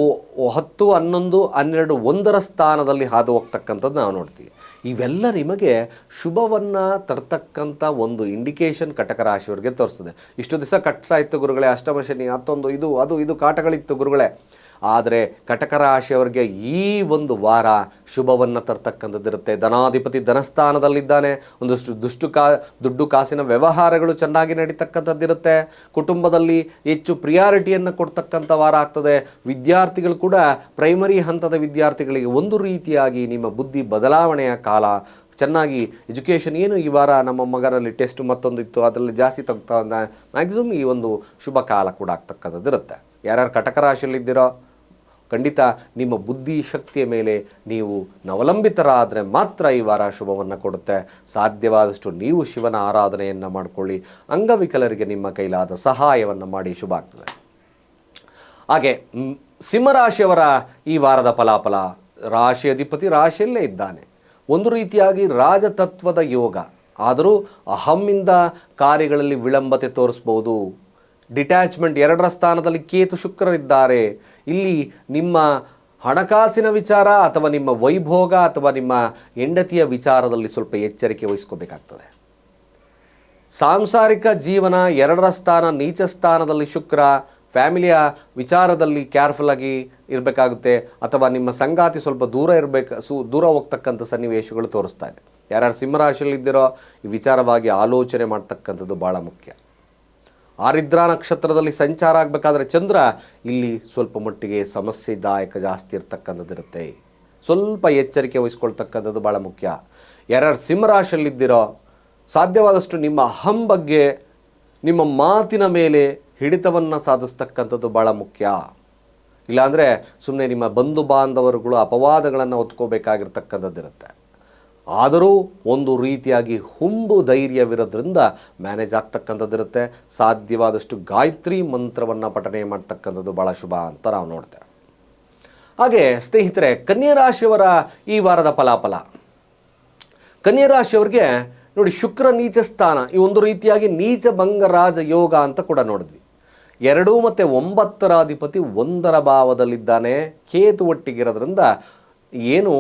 ಹತ್ತು, ಹನ್ನೊಂದು, ಹನ್ನೆರಡು, ಒಂದರ ಸ್ಥಾನದಲ್ಲಿ ಹಾದು ಹೋಗ್ತಕ್ಕಂಥದ್ದು ನಾವು ನೋಡ್ತೀವಿ. ಇವೆಲ್ಲ ನಿಮಗೆ ಶುಭವನ್ನು ತರ್ತಕ್ಕಂಥ ಒಂದು ಇಂಡಿಕೇಶನ್ ಕಟಕ ರಾಶಿಯವರಿಗೆ ತೋರಿಸ್ತದೆ. ಇಷ್ಟು ದಿವಸ ಕಟ್ಸಾಯಿತು ಗುರುಗಳೇ, ಅಷ್ಟಮ ಶನಿ, ಹತ್ತೊಂದು, ಇದು, ಅದು, ಇದು ಕಾಟಗಳಿತ್ತು ಗುರುಗಳೇ. ಆದರೆ ಕಟಕ ರಾಶಿಯವರಿಗೆ ಈ ಒಂದು ವಾರ ಶುಭವನ್ನು ತರ್ತಕ್ಕಂಥದ್ದಿರುತ್ತೆ. ಧನಾಧಿಪತಿ ಧನಸ್ಥಾನದಲ್ಲಿದ್ದಾನೆ. ಒಂದಷ್ಟು ದುಷ್ಟು ಕಾ, ದುಡ್ಡು ಕಾಸಿನ ವ್ಯವಹಾರಗಳು ಚೆನ್ನಾಗಿ ನಡೀತಕ್ಕಂಥದ್ದಿರುತ್ತೆ. ಕುಟುಂಬದಲ್ಲಿ ಹೆಚ್ಚು ಪ್ರಿಯಾರಿಟಿಯನ್ನು ಕೊಡ್ತಕ್ಕಂಥ ವಾರ ಆಗ್ತದೆ. ವಿದ್ಯಾರ್ಥಿಗಳು ಕೂಡ ಪ್ರೈಮರಿ ಹಂತದ ವಿದ್ಯಾರ್ಥಿಗಳಿಗೆ ಒಂದು ರೀತಿಯಾಗಿ ನಿಮ್ಮ ಬುದ್ಧಿ ಬದಲಾವಣೆಯ ಕಾಲ ಚೆನ್ನಾಗಿ ಎಜುಕೇಷನ್ ಏನು ಈ ವಾರ ನಮ್ಮ ಮಗನಲ್ಲಿ ಟೆಸ್ಟ್ ಮತ್ತೊಂದು ಇತ್ತು, ಅದರಲ್ಲಿ ಜಾಸ್ತಿ ತಗ್ತಾ ಮ್ಯಾಕ್ಸಿಮಮ್ ಈ ಒಂದು ಶುಭ ಕಾಲ ಕೂಡ ಆಗ್ತಕ್ಕಂಥದ್ದು ಇರುತ್ತೆ ಯಾರ್ಯಾರು ಕಟಕ ರಾಶಿಯಲ್ಲಿದ್ದೀರೋ ಖಂಡಿತ ನಿಮ್ಮ ಬುದ್ಧಿ ಶಕ್ತಿಯ ಮೇಲೆ ನೀವು ನವಲಂಬಿತರಾದರೆ ಮಾತ್ರ ಈ ವಾರ ಶುಭವನ್ನು ಕೊಡುತ್ತೆ. ಸಾಧ್ಯವಾದಷ್ಟು ನೀವು ಶಿವನ ಆರಾಧನೆಯನ್ನು ಮಾಡಿಕೊಳ್ಳಿ. ಅಂಗವಿಕಲರಿಗೆ ನಿಮ್ಮ ಕೈಲಾದ ಸಹಾಯವನ್ನು ಮಾಡಿ ಶುಭ ಆಗ್ತದೆ. ಹಾಗೆ ಸಿಂಹರಾಶಿಯವರ ಈ ವಾರದ ಫಲಾಫಲ, ರಾಶಿ ಅಧಿಪತಿ ರಾಶಿಯಲ್ಲೇ ಇದ್ದಾನೆ. ಒಂದು ರೀತಿಯಾಗಿ ರಾಜತತ್ವದ ಯೋಗ. ಆದರೂ ಅಹಮ್ಮಿಂದ ಕಾರ್ಯಗಳಲ್ಲಿ ವಿಳಂಬತೆ ತೋರಿಸ್ಬೋದು. ಡಿಟ್ಯಾಚ್ಮೆಂಟ್ ಎರಡರ ಸ್ಥಾನದಲ್ಲಿ ಕೇತು ಶುಕ್ರರಿದ್ದಾರೆ. ಇಲ್ಲಿ ನಿಮ್ಮ ಹಣಕಾಸಿನ ವಿಚಾರ ಅಥವಾ ನಿಮ್ಮ ವೈಭೋಗ ಅಥವಾ ನಿಮ್ಮ ಹೆಂಡತಿಯ ವಿಚಾರದಲ್ಲಿ ಸ್ವಲ್ಪ ಎಚ್ಚರಿಕೆ ವಹಿಸ್ಕೋಬೇಕಾಗ್ತದೆ. ಸಾಂಸಾರಿಕ ಜೀವನ ಎರಡರ ಸ್ಥಾನ, ನೀಚ ಸ್ಥಾನದಲ್ಲಿ ಶುಕ್ರ, ಫ್ಯಾಮಿಲಿಯ ವಿಚಾರದಲ್ಲಿ ಕೇರ್ಫುಲ್ ಆಗಿ ಇರಬೇಕಾಗುತ್ತೆ. ಅಥವಾ ನಿಮ್ಮ ಸಂಗಾತಿ ಸ್ವಲ್ಪ ದೂರ ಇರಬೇಕು, ಸು, ದೂರ ಹೋಗ್ತಕ್ಕಂಥ ಸನ್ನಿವೇಶಗಳು ತೋರಿಸ್ತಾ ಇದೆ. ಯಾರ್ಯಾರು ಸಿಂಹರಾಶಿಯಲ್ಲಿದ್ದೀರೋ ಈ ವಿಚಾರವಾಗಿ ಆಲೋಚನೆ ಮಾಡ್ತಕ್ಕಂಥದ್ದು ಭಾಳ ಮುಖ್ಯ. ಆರಿದ್ರಾ ನಕ್ಷತ್ರದಲ್ಲಿ ಸಂಚಾರ ಆಗಬೇಕಾದ್ರೆ ಚಂದ್ರ ಇಲ್ಲಿ ಸ್ವಲ್ಪ ಮಟ್ಟಿಗೆ ಸಮಸ್ಯೆದಾಯಕ ಜಾಸ್ತಿ ಇರ್ತಕ್ಕಂಥದ್ದಿರುತ್ತೆ. ಸ್ವಲ್ಪ ಎಚ್ಚರಿಕೆ ವಹಿಸ್ಕೊಳ್ತಕ್ಕಂಥದ್ದು ಭಾಳ ಮುಖ್ಯ. ಯಾರ್ಯಾರು ಸಿಂಹರಾಶಿಯಲ್ಲಿದ್ದೀರೋ ಸಾಧ್ಯವಾದಷ್ಟು ನಿಮ್ಮ ಅಹಂ ಬಗ್ಗೆ ನಿಮ್ಮ ಮಾತಿನ ಮೇಲೆ ಹಿಡಿತವನ್ನು ಸಾಧಿಸ್ತಕ್ಕಂಥದ್ದು ಭಾಳ ಮುಖ್ಯ. ಇಲ್ಲಾಂದರೆ ಸುಮ್ಮನೆ ನಿಮ್ಮ ಬಂಧು ಬಾಂಧವರುಗಳು ಅಪವಾದಗಳನ್ನು ಹೊತ್ಕೋಬೇಕಾಗಿರ್ತಕ್ಕಂಥದ್ದಿರುತ್ತೆ. ಆದರೂ ಒಂದು ರೀತಿಯಾಗಿ ಹುಂಬು ಧೈರ್ಯವಿರೋದ್ರಿಂದ ಮ್ಯಾನೇಜ್ ಆಗ್ತಕ್ಕಂಥದ್ದಿರುತ್ತೆ ಸಾಧ್ಯವಾದಷ್ಟು ಗಾಯತ್ರಿ ಮಂತ್ರವನ್ನು ಪಠನೆ ಮಾಡ್ತಕ್ಕಂಥದ್ದು ಭಾಳ ಶುಭ ಅಂತ ನಾವು ನೋಡ್ತೇವೆ. ಹಾಗೆ ಸ್ನೇಹಿತರೆ, ಕನ್ಯಾ ರಾಶಿಯವರ ಈ ವಾರದ ಫಲಾಫಲ. ಕನ್ಯಾ ರಾಶಿಯವರಿಗೆ ನೋಡಿ ಶುಕ್ರ ನೀಚ ಸ್ಥಾನ, ಈ ಒಂದು ರೀತಿಯಾಗಿ ನೀಚ ಭಂಗರಾಜ ಯೋಗ ಅಂತ ಕೂಡ ನೋಡಿದ್ವಿ. ಎರಡು ಮತ್ತು ಒಂಬತ್ತರ ಅಧಿಪತಿ ಒಂದರ ಭಾವದಲ್ಲಿದ್ದಾನೆ. ಕೇತು ಒಟ್ಟಿಗಿರೋದ್ರಿಂದ ಏನು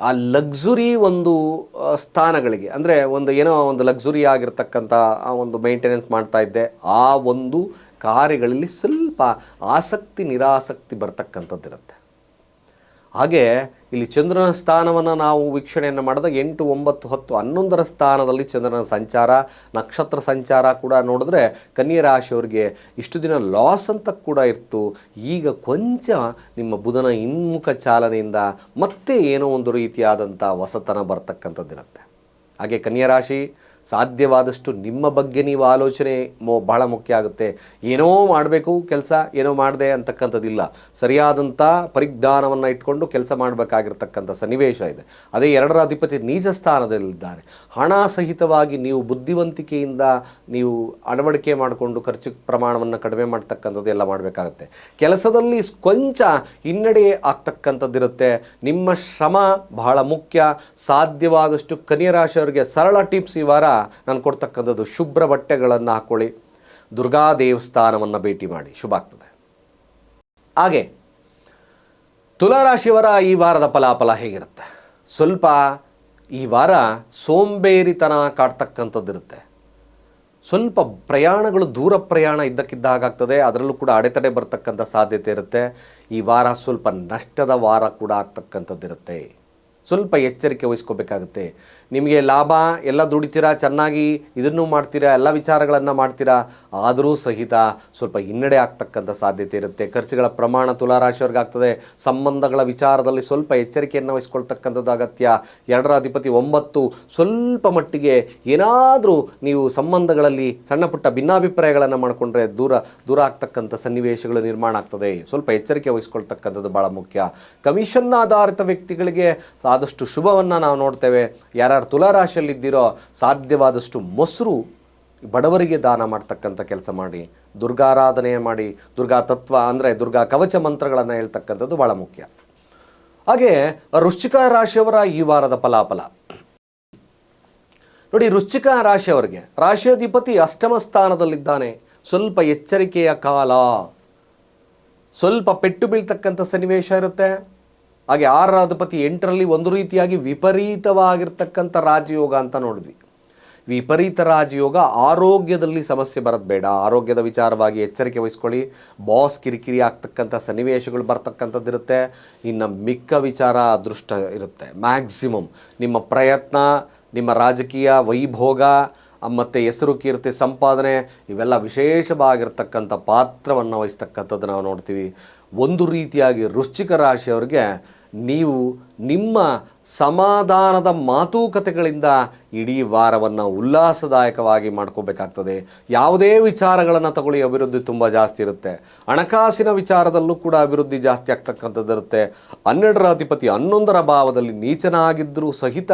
ಆ ಲಕ್ಸುರಿ ಒಂದು ಸ್ಥಾನಗಳಿಗೆ, ಅಂದರೆ ಒಂದು ಏನೋ ಒಂದು ಲಕ್ಸುರಿ ಆಗಿರ್ತಕ್ಕಂಥ, ಆ, ಒಂದು ಮೇಂಟೆನೆನ್ಸ್ ಮಾಡ್ತಾ ಇದ್ದೆ. ಆ ಒಂದು ಕಾರ್ಯಗಳಲ್ಲಿ ಸ್ವಲ್ಪ ಆಸಕ್ತಿ, ನಿರಾಸಕ್ತಿ ಬರ್ತಕ್ಕಂಥದ್ದಿರುತ್ತೆ. ಹಾಗೆ ಇಲ್ಲಿ ಚಂದ್ರನ ಸ್ಥಾನವನ್ನು ನಾವು ವೀಕ್ಷಣೆಯನ್ನು ಮಾಡಿದಾಗ ಎಂಟು, ಒಂಬತ್ತು, ಹತ್ತು, ಹನ್ನೊಂದರ ಸ್ಥಾನದಲ್ಲಿ ಚಂದ್ರನ ಸಂಚಾರ, ನಕ್ಷತ್ರ ಸಂಚಾರ ಕೂಡ ನೋಡಿದ್ರೆ ಕನ್ಯಾ ರಾಶಿಯವರಿಗೆ ಇಷ್ಟು ದಿನ ಲಾಸ್ ಅಂತ ಕೂಡ ಇತ್ತು ಈಗ ಕೊಂಚ ನಿಮ್ಮ ಬುಧನ ಹಿನ್ಮುಖ ಚಾಲನೆಯಿಂದ ಮತ್ತೆ ಏನೋ ಒಂದು ರೀತಿಯಾದಂಥ ಹೊಸತನ ಬರ್ತಕ್ಕಂಥದ್ದಿರುತ್ತೆ. ಹಾಗೆ ಕನ್ಯಾ ರಾಶಿ ಸಾಧ್ಯವಾದಷ್ಟು ನಿಮ್ಮ ಬಗ್ಗೆ ನೀವು ಆಲೋಚನೆ ಮೊ, ಬಹಳ ಮುಖ್ಯ ಆಗುತ್ತೆ. ಏನೋ ಮಾಡಬೇಕು ಕೆಲಸ, ಏನೋ ಮಾಡದೆ ಅಂತಕ್ಕಂಥದ್ದಿಲ್ಲ. ಸರಿಯಾದಂಥ ಪರಿಜ್ಞಾನವನ್ನು ಇಟ್ಕೊಂಡು ಕೆಲಸ ಮಾಡಬೇಕಾಗಿರ್ತಕ್ಕಂಥ ಸನ್ನಿವೇಶ ಇದೆ. ಅದೇ ಎರಡರ ಅಧಿಪತಿ ನೀಚ ಸ್ಥಾನದಲ್ಲಿದ್ದಾರೆ. ಹಣ ಸಹಿತವಾಗಿ ನೀವು ಬುದ್ಧಿವಂತಿಕೆಯಿಂದ ನೀವು ಅಳವಡಿಕೆ ಮಾಡಿಕೊಂಡು ಖರ್ಚು ಪ್ರಮಾಣವನ್ನು ಕಡಿಮೆ ಮಾಡ್ತಕ್ಕಂಥದ್ದು ಎಲ್ಲ ಮಾಡಬೇಕಾಗುತ್ತೆ. ಕೆಲಸದಲ್ಲಿ ಕೊಂಚ ಹಿನ್ನಡೆ ಆಗ್ತಕ್ಕಂಥದ್ದಿರುತ್ತೆ. ನಿಮ್ಮ ಶ್ರಮ ಬಹಳ ಮುಖ್ಯ. ಸಾಧ್ಯವಾದಷ್ಟು ಕನ್ಯರಾಶಿಯವರಿಗೆ ಸರಳ ಟಿಪ್ಸ್ ಈ ವಾರ. ನಾನು ಕೊಡ್ತಕ್ಕಂಥದ್ದು ಶುಭ್ರ ಬಟ್ಟೆಗಳನ್ನು ಹಾಕ್ಕೊಳ್ಳಿ ದುರ್ಗಾ ದೇವಸ್ಥಾನವನ್ನು ಭೇಟಿ ಮಾಡಿ. ಶುಭ ಆಗ್ತದೆ. ಹಾಗೆ ತುಲಾರಾಶಿಯವರ ಈ ವಾರದ ಫಲಾಫಲ ಹೇಗಿರುತ್ತೆ? ಸ್ವಲ್ಪ ಈ ವಾರ ಸೋಂಬೇರಿತನ ಕಾಡ್ತಕ್ಕಂಥದ್ದಿರುತ್ತೆ. ಸ್ವಲ್ಪ ಪ್ರಯಾಣಗಳು ದೂರ ಪ್ರಯಾಣ ಇದ್ದಕ್ಕಿದ್ದ ಹಾಗಾಗ್ತದೆ ಅದರಲ್ಲೂ ಕೂಡ ಅಡೆತಡೆ ಬರ್ತಕ್ಕಂಥ ಸಾಧ್ಯತೆ ಇರುತ್ತೆ. ಈ ವಾರ ಸ್ವಲ್ಪ ನಷ್ಟದ ವಾರ ಕೂಡ ಆಗ್ತಕ್ಕಂಥದ್ದಿರುತ್ತೆ. ಸ್ವಲ್ಪ ಎಚ್ಚರಿಕೆ ವಹಿಸ್ಕೋಬೇಕಾಗುತ್ತೆ. ನಿಮಗೆ ಲಾಭ, ಎಲ್ಲ ದುಡಿತೀರಾ, ಚೆನ್ನಾಗಿ ಇದನ್ನು ಮಾಡ್ತೀರಾ, ಎಲ್ಲ ವಿಚಾರಗಳನ್ನು ಮಾಡ್ತೀರಾ, ಆದರೂ ಸಹಿತ ಸ್ವಲ್ಪ ಹಿನ್ನಡೆ ಆಗ್ತಕ್ಕಂಥ ಸಾಧ್ಯತೆ ಇರುತ್ತೆ. ಖರ್ಚುಗಳ ಪ್ರಮಾಣ ತುಲಾರಾಶಿಯವ್ರಿಗೆ ಆಗ್ತದೆ. ಸಂಬಂಧಗಳ ವಿಚಾರದಲ್ಲಿ ಸ್ವಲ್ಪ ಎಚ್ಚರಿಕೆಯನ್ನು ವಹಿಸ್ಕೊಳ್ತಕ್ಕಂಥದ್ದು ಅಗತ್ಯ. ಎರಡರ ಅಧಿಪತಿ ಒಂಬತ್ತು, ಸ್ವಲ್ಪ ಮಟ್ಟಿಗೆ ಏನಾದರೂ ನೀವು ಸಂಬಂಧಗಳಲ್ಲಿ ಸಣ್ಣ ಪುಟ್ಟ ಭಿನ್ನಾಭಿಪ್ರಾಯಗಳನ್ನು ಮಾಡಿಕೊಂಡ್ರೆ ದೂರ ದೂರ ಆಗ್ತಕ್ಕಂಥ ಸನ್ನಿವೇಶಗಳು ನಿರ್ಮಾಣ ಆಗ್ತದೆ. ಸ್ವಲ್ಪ ಎಚ್ಚರಿಕೆ ವಹಿಸ್ಕೊಳ್ತಕ್ಕಂಥದ್ದು ಭಾಳ ಮುಖ್ಯ. ಕಮಿಷನ್ ಆಧಾರಿತ ವ್ಯಕ್ತಿಗಳಿಗೆ ಆದಷ್ಟು ಶುಭವನ್ನು ನಾವು ನೋಡ್ತೇವೆ. ಯಾರ್ಯಾರು ತುಲಾರಾಶಿಯಲ್ಲಿದ್ದೀರೋ ಸಾಧ್ಯವಾದಷ್ಟು ಮೊಸರು ಬಡವರಿಗೆ ದಾನ ಮಾಡ್ತಕ್ಕಂಥ ಕೆಲಸ ಮಾಡಿ ದುರ್ಗಾರಾಧನೆ ಮಾಡಿ, ದುರ್ಗಾ ತತ್ವ ಅಂದರೆ ದುರ್ಗಾ ಕವಚ ಮಂತ್ರಗಳನ್ನು ಹೇಳ್ತಕ್ಕಂಥದ್ದು ಭಾಳ ಮುಖ್ಯ. ಹಾಗೆ ವೃಶ್ಚಿಕ ರಾಶಿಯವರ ಈ ವಾರದ ಫಲಾಫಲ. ನೋಡಿ, ವೃಶ್ಚಿಕ ರಾಶಿಯವರಿಗೆ ರಾಶಿಯಾಧಿಪತಿ ಅಷ್ಟಮ ಸ್ಥಾನದಲ್ಲಿದ್ದಾನೆ. ಸ್ವಲ್ಪ ಎಚ್ಚರಿಕೆಯ ಕಾಲ. ಸ್ವಲ್ಪ ಪೆಟ್ಟು ಬೀಳ್ತಕ್ಕಂಥ ಸನ್ನಿವೇಶ ಇರುತ್ತೆ. ಹಾಗೆ ಆರರ ಅಧಿಪತಿ ಎಂಟರಲ್ಲಿ ಒಂದು ರೀತಿಯಾಗಿ ವಿಪರೀತವಾಗಿರ್ತಕ್ಕಂಥ ರಾಜಯೋಗ ಅಂತ ನೋಡಿದ್ವಿ. ವಿಪರೀತ ರಾಜಯೋಗ, ಆರೋಗ್ಯದಲ್ಲಿ ಸಮಸ್ಯೆ ಬರೋದು ಬೇಡ. ಆರೋಗ್ಯದ ವಿಚಾರವಾಗಿ ಎಚ್ಚರಿಕೆ ವಹಿಸ್ಕೊಳ್ಳಿ. ಬಾಸ್ ಕಿರಿಕಿರಿ ಆಗ್ತಕ್ಕಂಥ ಸನ್ನಿವೇಶಗಳು ಬರ್ತಕ್ಕಂಥದ್ದಿರುತ್ತೆ ಇನ್ನು ಮಿಕ್ಕ ವಿಚಾರ ಅದೃಷ್ಟ ಇರುತ್ತೆ. ಮ್ಯಾಕ್ಸಿಮಮ್ ನಿಮ್ಮ ಪ್ರಯತ್ನ, ನಿಮ್ಮ ರಾಜಕೀಯ ವೈಭೋಗ, ಮತ್ತು ಹೆಸರು, ಕೀರ್ತಿ, ಸಂಪಾದನೆ, ಇವೆಲ್ಲ ವಿಶೇಷವಾಗಿರ್ತಕ್ಕಂಥ ಪಾತ್ರವನ್ನು ವಹಿಸ್ತಕ್ಕಂಥದ್ದು ನಾವು ನೋಡ್ತೀವಿ. ಒಂದು ರೀತಿಯಾಗಿ ವೃಶ್ಚಿಕ ರಾಶಿಯವರಿಗೆ ನೀವು ನಿಮ್ಮ ಸಮಾಧಾನದ ಮಾತುಕತೆಗಳಿಂದ ಇಡೀ ವಾರವನ್ನು ಉಲ್ಲಾಸದಾಯಕವಾಗಿ ಮಾಡ್ಕೋಬೇಕಾಗ್ತದೆ. ಯಾವುದೇ ವಿಚಾರಗಳನ್ನು ತಗೊಳ್ಳಿ, ಅಭಿವೃದ್ಧಿ ತುಂಬ ಜಾಸ್ತಿ ಇರುತ್ತೆ. ಹಣಕಾಸಿನ ವಿಚಾರದಲ್ಲೂ ಕೂಡ ಅಭಿವೃದ್ಧಿ ಜಾಸ್ತಿ ಆಗ್ತಕ್ಕಂಥದ್ದು ಇರುತ್ತೆ. ಹನ್ನೆರಡರ ಅಧಿಪತಿ ಹನ್ನೊಂದರ ಭಾವದಲ್ಲಿ ನೀಚನಾಗಿದ್ದರೂ ಸಹಿತ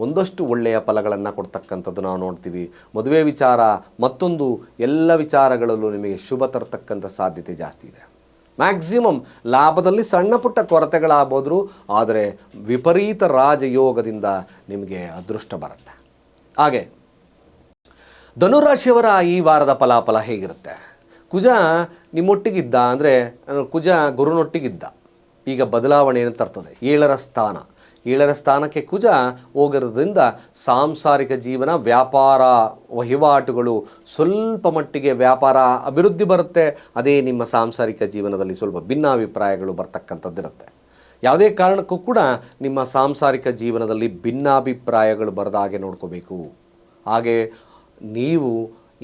ಒಂದಷ್ಟು ಒಳ್ಳೆಯ ಫಲಗಳನ್ನು ಕೊಡ್ತಕ್ಕಂಥದ್ದು ನಾವು ನೋಡ್ತೀವಿ. ಮದುವೆ ವಿಚಾರ ಮತ್ತೊಂದು ಎಲ್ಲ ವಿಚಾರಗಳಲ್ಲೂ ನಿಮಗೆ ಶುಭ ತರತಕ್ಕಂಥ ಸಾಧ್ಯತೆ ಜಾಸ್ತಿ ಇದೆ. ಮ್ಯಾಕ್ಸಿಮಮ್ ಲಾಭದಲ್ಲಿ ಸಣ್ಣ ಪುಟ್ಟ ಕೊರತೆಗಳಾಗ್ಬೋದ್ರು, ಆದರೆ ವಿಪರೀತ ರಾಜಯೋಗದಿಂದ ನಿಮಗೆ ಅದೃಷ್ಟ ಬರುತ್ತೆ. ಹಾಗೆ, ಧನುರಾಶಿಯವರ ಈ ವಾರದ ಫಲಾಫಲ ಹೇಗಿರುತ್ತೆ? ಕುಜ ನಿಮ್ಮೊಟ್ಟಿಗಿದ್ದ ಅಂದರೆ, ಕುಜ ಗುರುನೊಟ್ಟಿಗಿದ್ದ. ಈಗ ಬದಲಾವಣೆಯನ್ನು ತರ್ತದೆ. ಏಳರ ಸ್ಥಾನ. ಏಳರ ಸ್ಥಾನಕ್ಕೆ ಕುಜ ಹೋಗಿರೋದ್ರಿಂದ ಸಾಂಸಾರಿಕ ಜೀವನ, ವ್ಯಾಪಾರ ವಹಿವಾಟುಗಳು ಸ್ವಲ್ಪ ಮಟ್ಟಿಗೆ ವ್ಯಾಪಾರ ಅಭಿವೃದ್ಧಿ ಬರುತ್ತೆ. ಅದೇ ನಿಮ್ಮ ಸಾಂಸಾರಿಕ ಜೀವನದಲ್ಲಿ ಸ್ವಲ್ಪ ಭಿನ್ನಾಭಿಪ್ರಾಯಗಳು ಬರ್ತಕ್ಕಂಥದ್ದಿರುತ್ತೆ. ಯಾವುದೇ ಕಾರಣಕ್ಕೂ ಕೂಡ ನಿಮ್ಮ ಸಾಂಸಾರಿಕ ಜೀವನದಲ್ಲಿ ಭಿನ್ನಾಭಿಪ್ರಾಯಗಳು ಬರದ ಹಾಗೆ ನೋಡ್ಕೋಬೇಕು. ಹಾಗೆ ನೀವು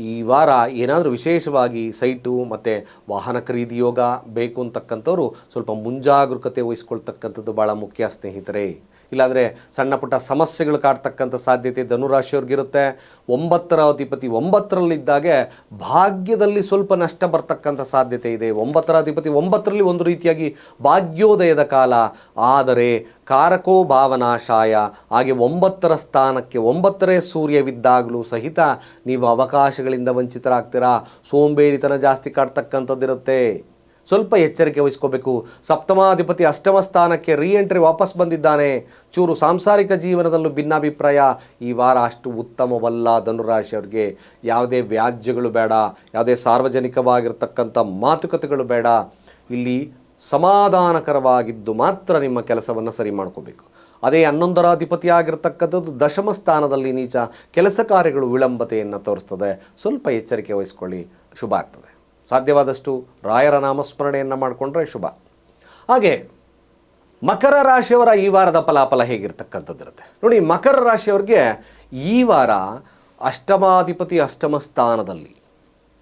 ಈ ವಾರ ಏನಾದರೂ ವಿಶೇಷವಾಗಿ ಸೈಟು ಮತ್ತು ವಾಹನ ಖರೀದಿ ಯೋಗ ಬೇಕು ಅಂತಕ್ಕಂಥವ್ರು ಸ್ವಲ್ಪ ಮುಂಜಾಗರೂಕತೆ ವಹಿಸ್ಕೊಳ್ತಕ್ಕಂಥದ್ದು ಭಾಳ ಮುಖ್ಯ ಸ್ನೇಹಿತರೆ. ಇಲ್ಲಾಂದರೆ ಸಣ್ಣ ಪುಟ್ಟ ಸಮಸ್ಯೆಗಳು ಕಾಡ್ತಕ್ಕಂಥ ಸಾಧ್ಯತೆ ಧನುರಾಶಿಯವ್ರಿಗಿರುತ್ತೆ. ಒಂಬತ್ತರ ಅಧಿಪತಿ ಒಂಬತ್ತರಲ್ಲಿದ್ದಾಗೆ ಭಾಗ್ಯದಲ್ಲಿ ಸ್ವಲ್ಪ ನಷ್ಟ ಬರ್ತಕ್ಕಂಥ ಸಾಧ್ಯತೆ ಇದೆ. ಒಂಬತ್ತರ ಅಧಿಪತಿ ಒಂಬತ್ತರಲ್ಲಿ ಒಂದು ರೀತಿಯಾಗಿ ಭಾಗ್ಯೋದಯದ ಕಾಲ. ಆದರೆ ಕಾರಕೋ ಭಾವನಾಶಾಯ. ಹಾಗೆ ಒಂಬತ್ತರ ಸ್ಥಾನಕ್ಕೆ ಒಂಬತ್ತರೇ ಸೂರ್ಯವಿದ್ದಾಗಲೂ ಸಹಿತ ನೀವು ಅವಕಾಶಗಳಿಂದ ವಂಚಿತರಾಗ್ತೀರಾ. ಸೋಂಬೇರಿತನ ಜಾಸ್ತಿ ಕಾಡ್ತಕ್ಕಂಥದ್ದಿರುತ್ತೆ. ಸ್ವಲ್ಪ ಎಚ್ಚರಿಕೆ ವಹಿಸ್ಕೋಬೇಕು. ಸಪ್ತಮಾಧಿಪತಿ ಅಷ್ಟಮ ಸ್ಥಾನಕ್ಕೆ ರೀ ಎಂಟ್ರಿ ವಾಪಸ್ ಬಂದಿದ್ದಾನೆ. ಚೂರು ಸಾಂಸಾರಿಕ ಜೀವನದಲ್ಲೂ ಭಿನ್ನಾಭಿಪ್ರಾಯ. ಈ ವಾರ ಅಷ್ಟು ಉತ್ತಮವಲ್ಲ ಧನುರಾಶಿಯವ್ರಿಗೆ ಯಾವುದೇ ವ್ಯಾಜ್ಯಗಳು ಬೇಡ. ಯಾವುದೇ ಸಾರ್ವಜನಿಕವಾಗಿರ್ತಕ್ಕಂಥ ಮಾತುಕತೆಗಳು ಬೇಡ. ಇಲ್ಲಿ ಸಮಾಧಾನಕರವಾಗಿದ್ದು ಮಾತ್ರ ನಿಮ್ಮ ಕೆಲಸವನ್ನು ಸರಿ ಮಾಡ್ಕೋಬೇಕು. ಅದೇ ಹನ್ನೊಂದರ ಅಧಿಪತಿ ದಶಮ ಸ್ಥಾನದಲ್ಲಿ ನೀಚ ಕೆಲಸ ಕಾರ್ಯಗಳು ವಿಳಂಬತೆಯನ್ನು ತೋರಿಸ್ತದೆ. ಸ್ವಲ್ಪ ಎಚ್ಚರಿಕೆ ವಹಿಸ್ಕೊಳ್ಳಿ. ಶುಭ ಆಗ್ತದೆ. ಸಾಧ್ಯವಾದಷ್ಟು ರಾಯರ ನಾಮಸ್ಮರಣೆಯನ್ನು ಮಾಡಿಕೊಂಡ್ರೆ ಶುಭ. ಹಾಗೆ ಮಕರ ರಾಶಿಯವರ ಈ ವಾರದ ಫಲಾಫಲ ಹೇಗಿರ್ತಕ್ಕಂಥದ್ದಿರುತ್ತೆ ನೋಡಿ, ಮಕರ ರಾಶಿಯವರಿಗೆ ಈ ವಾರ ಅಷ್ಟಮಾಧಿಪತಿ ಅಷ್ಟಮ ಸ್ಥಾನದಲ್ಲಿ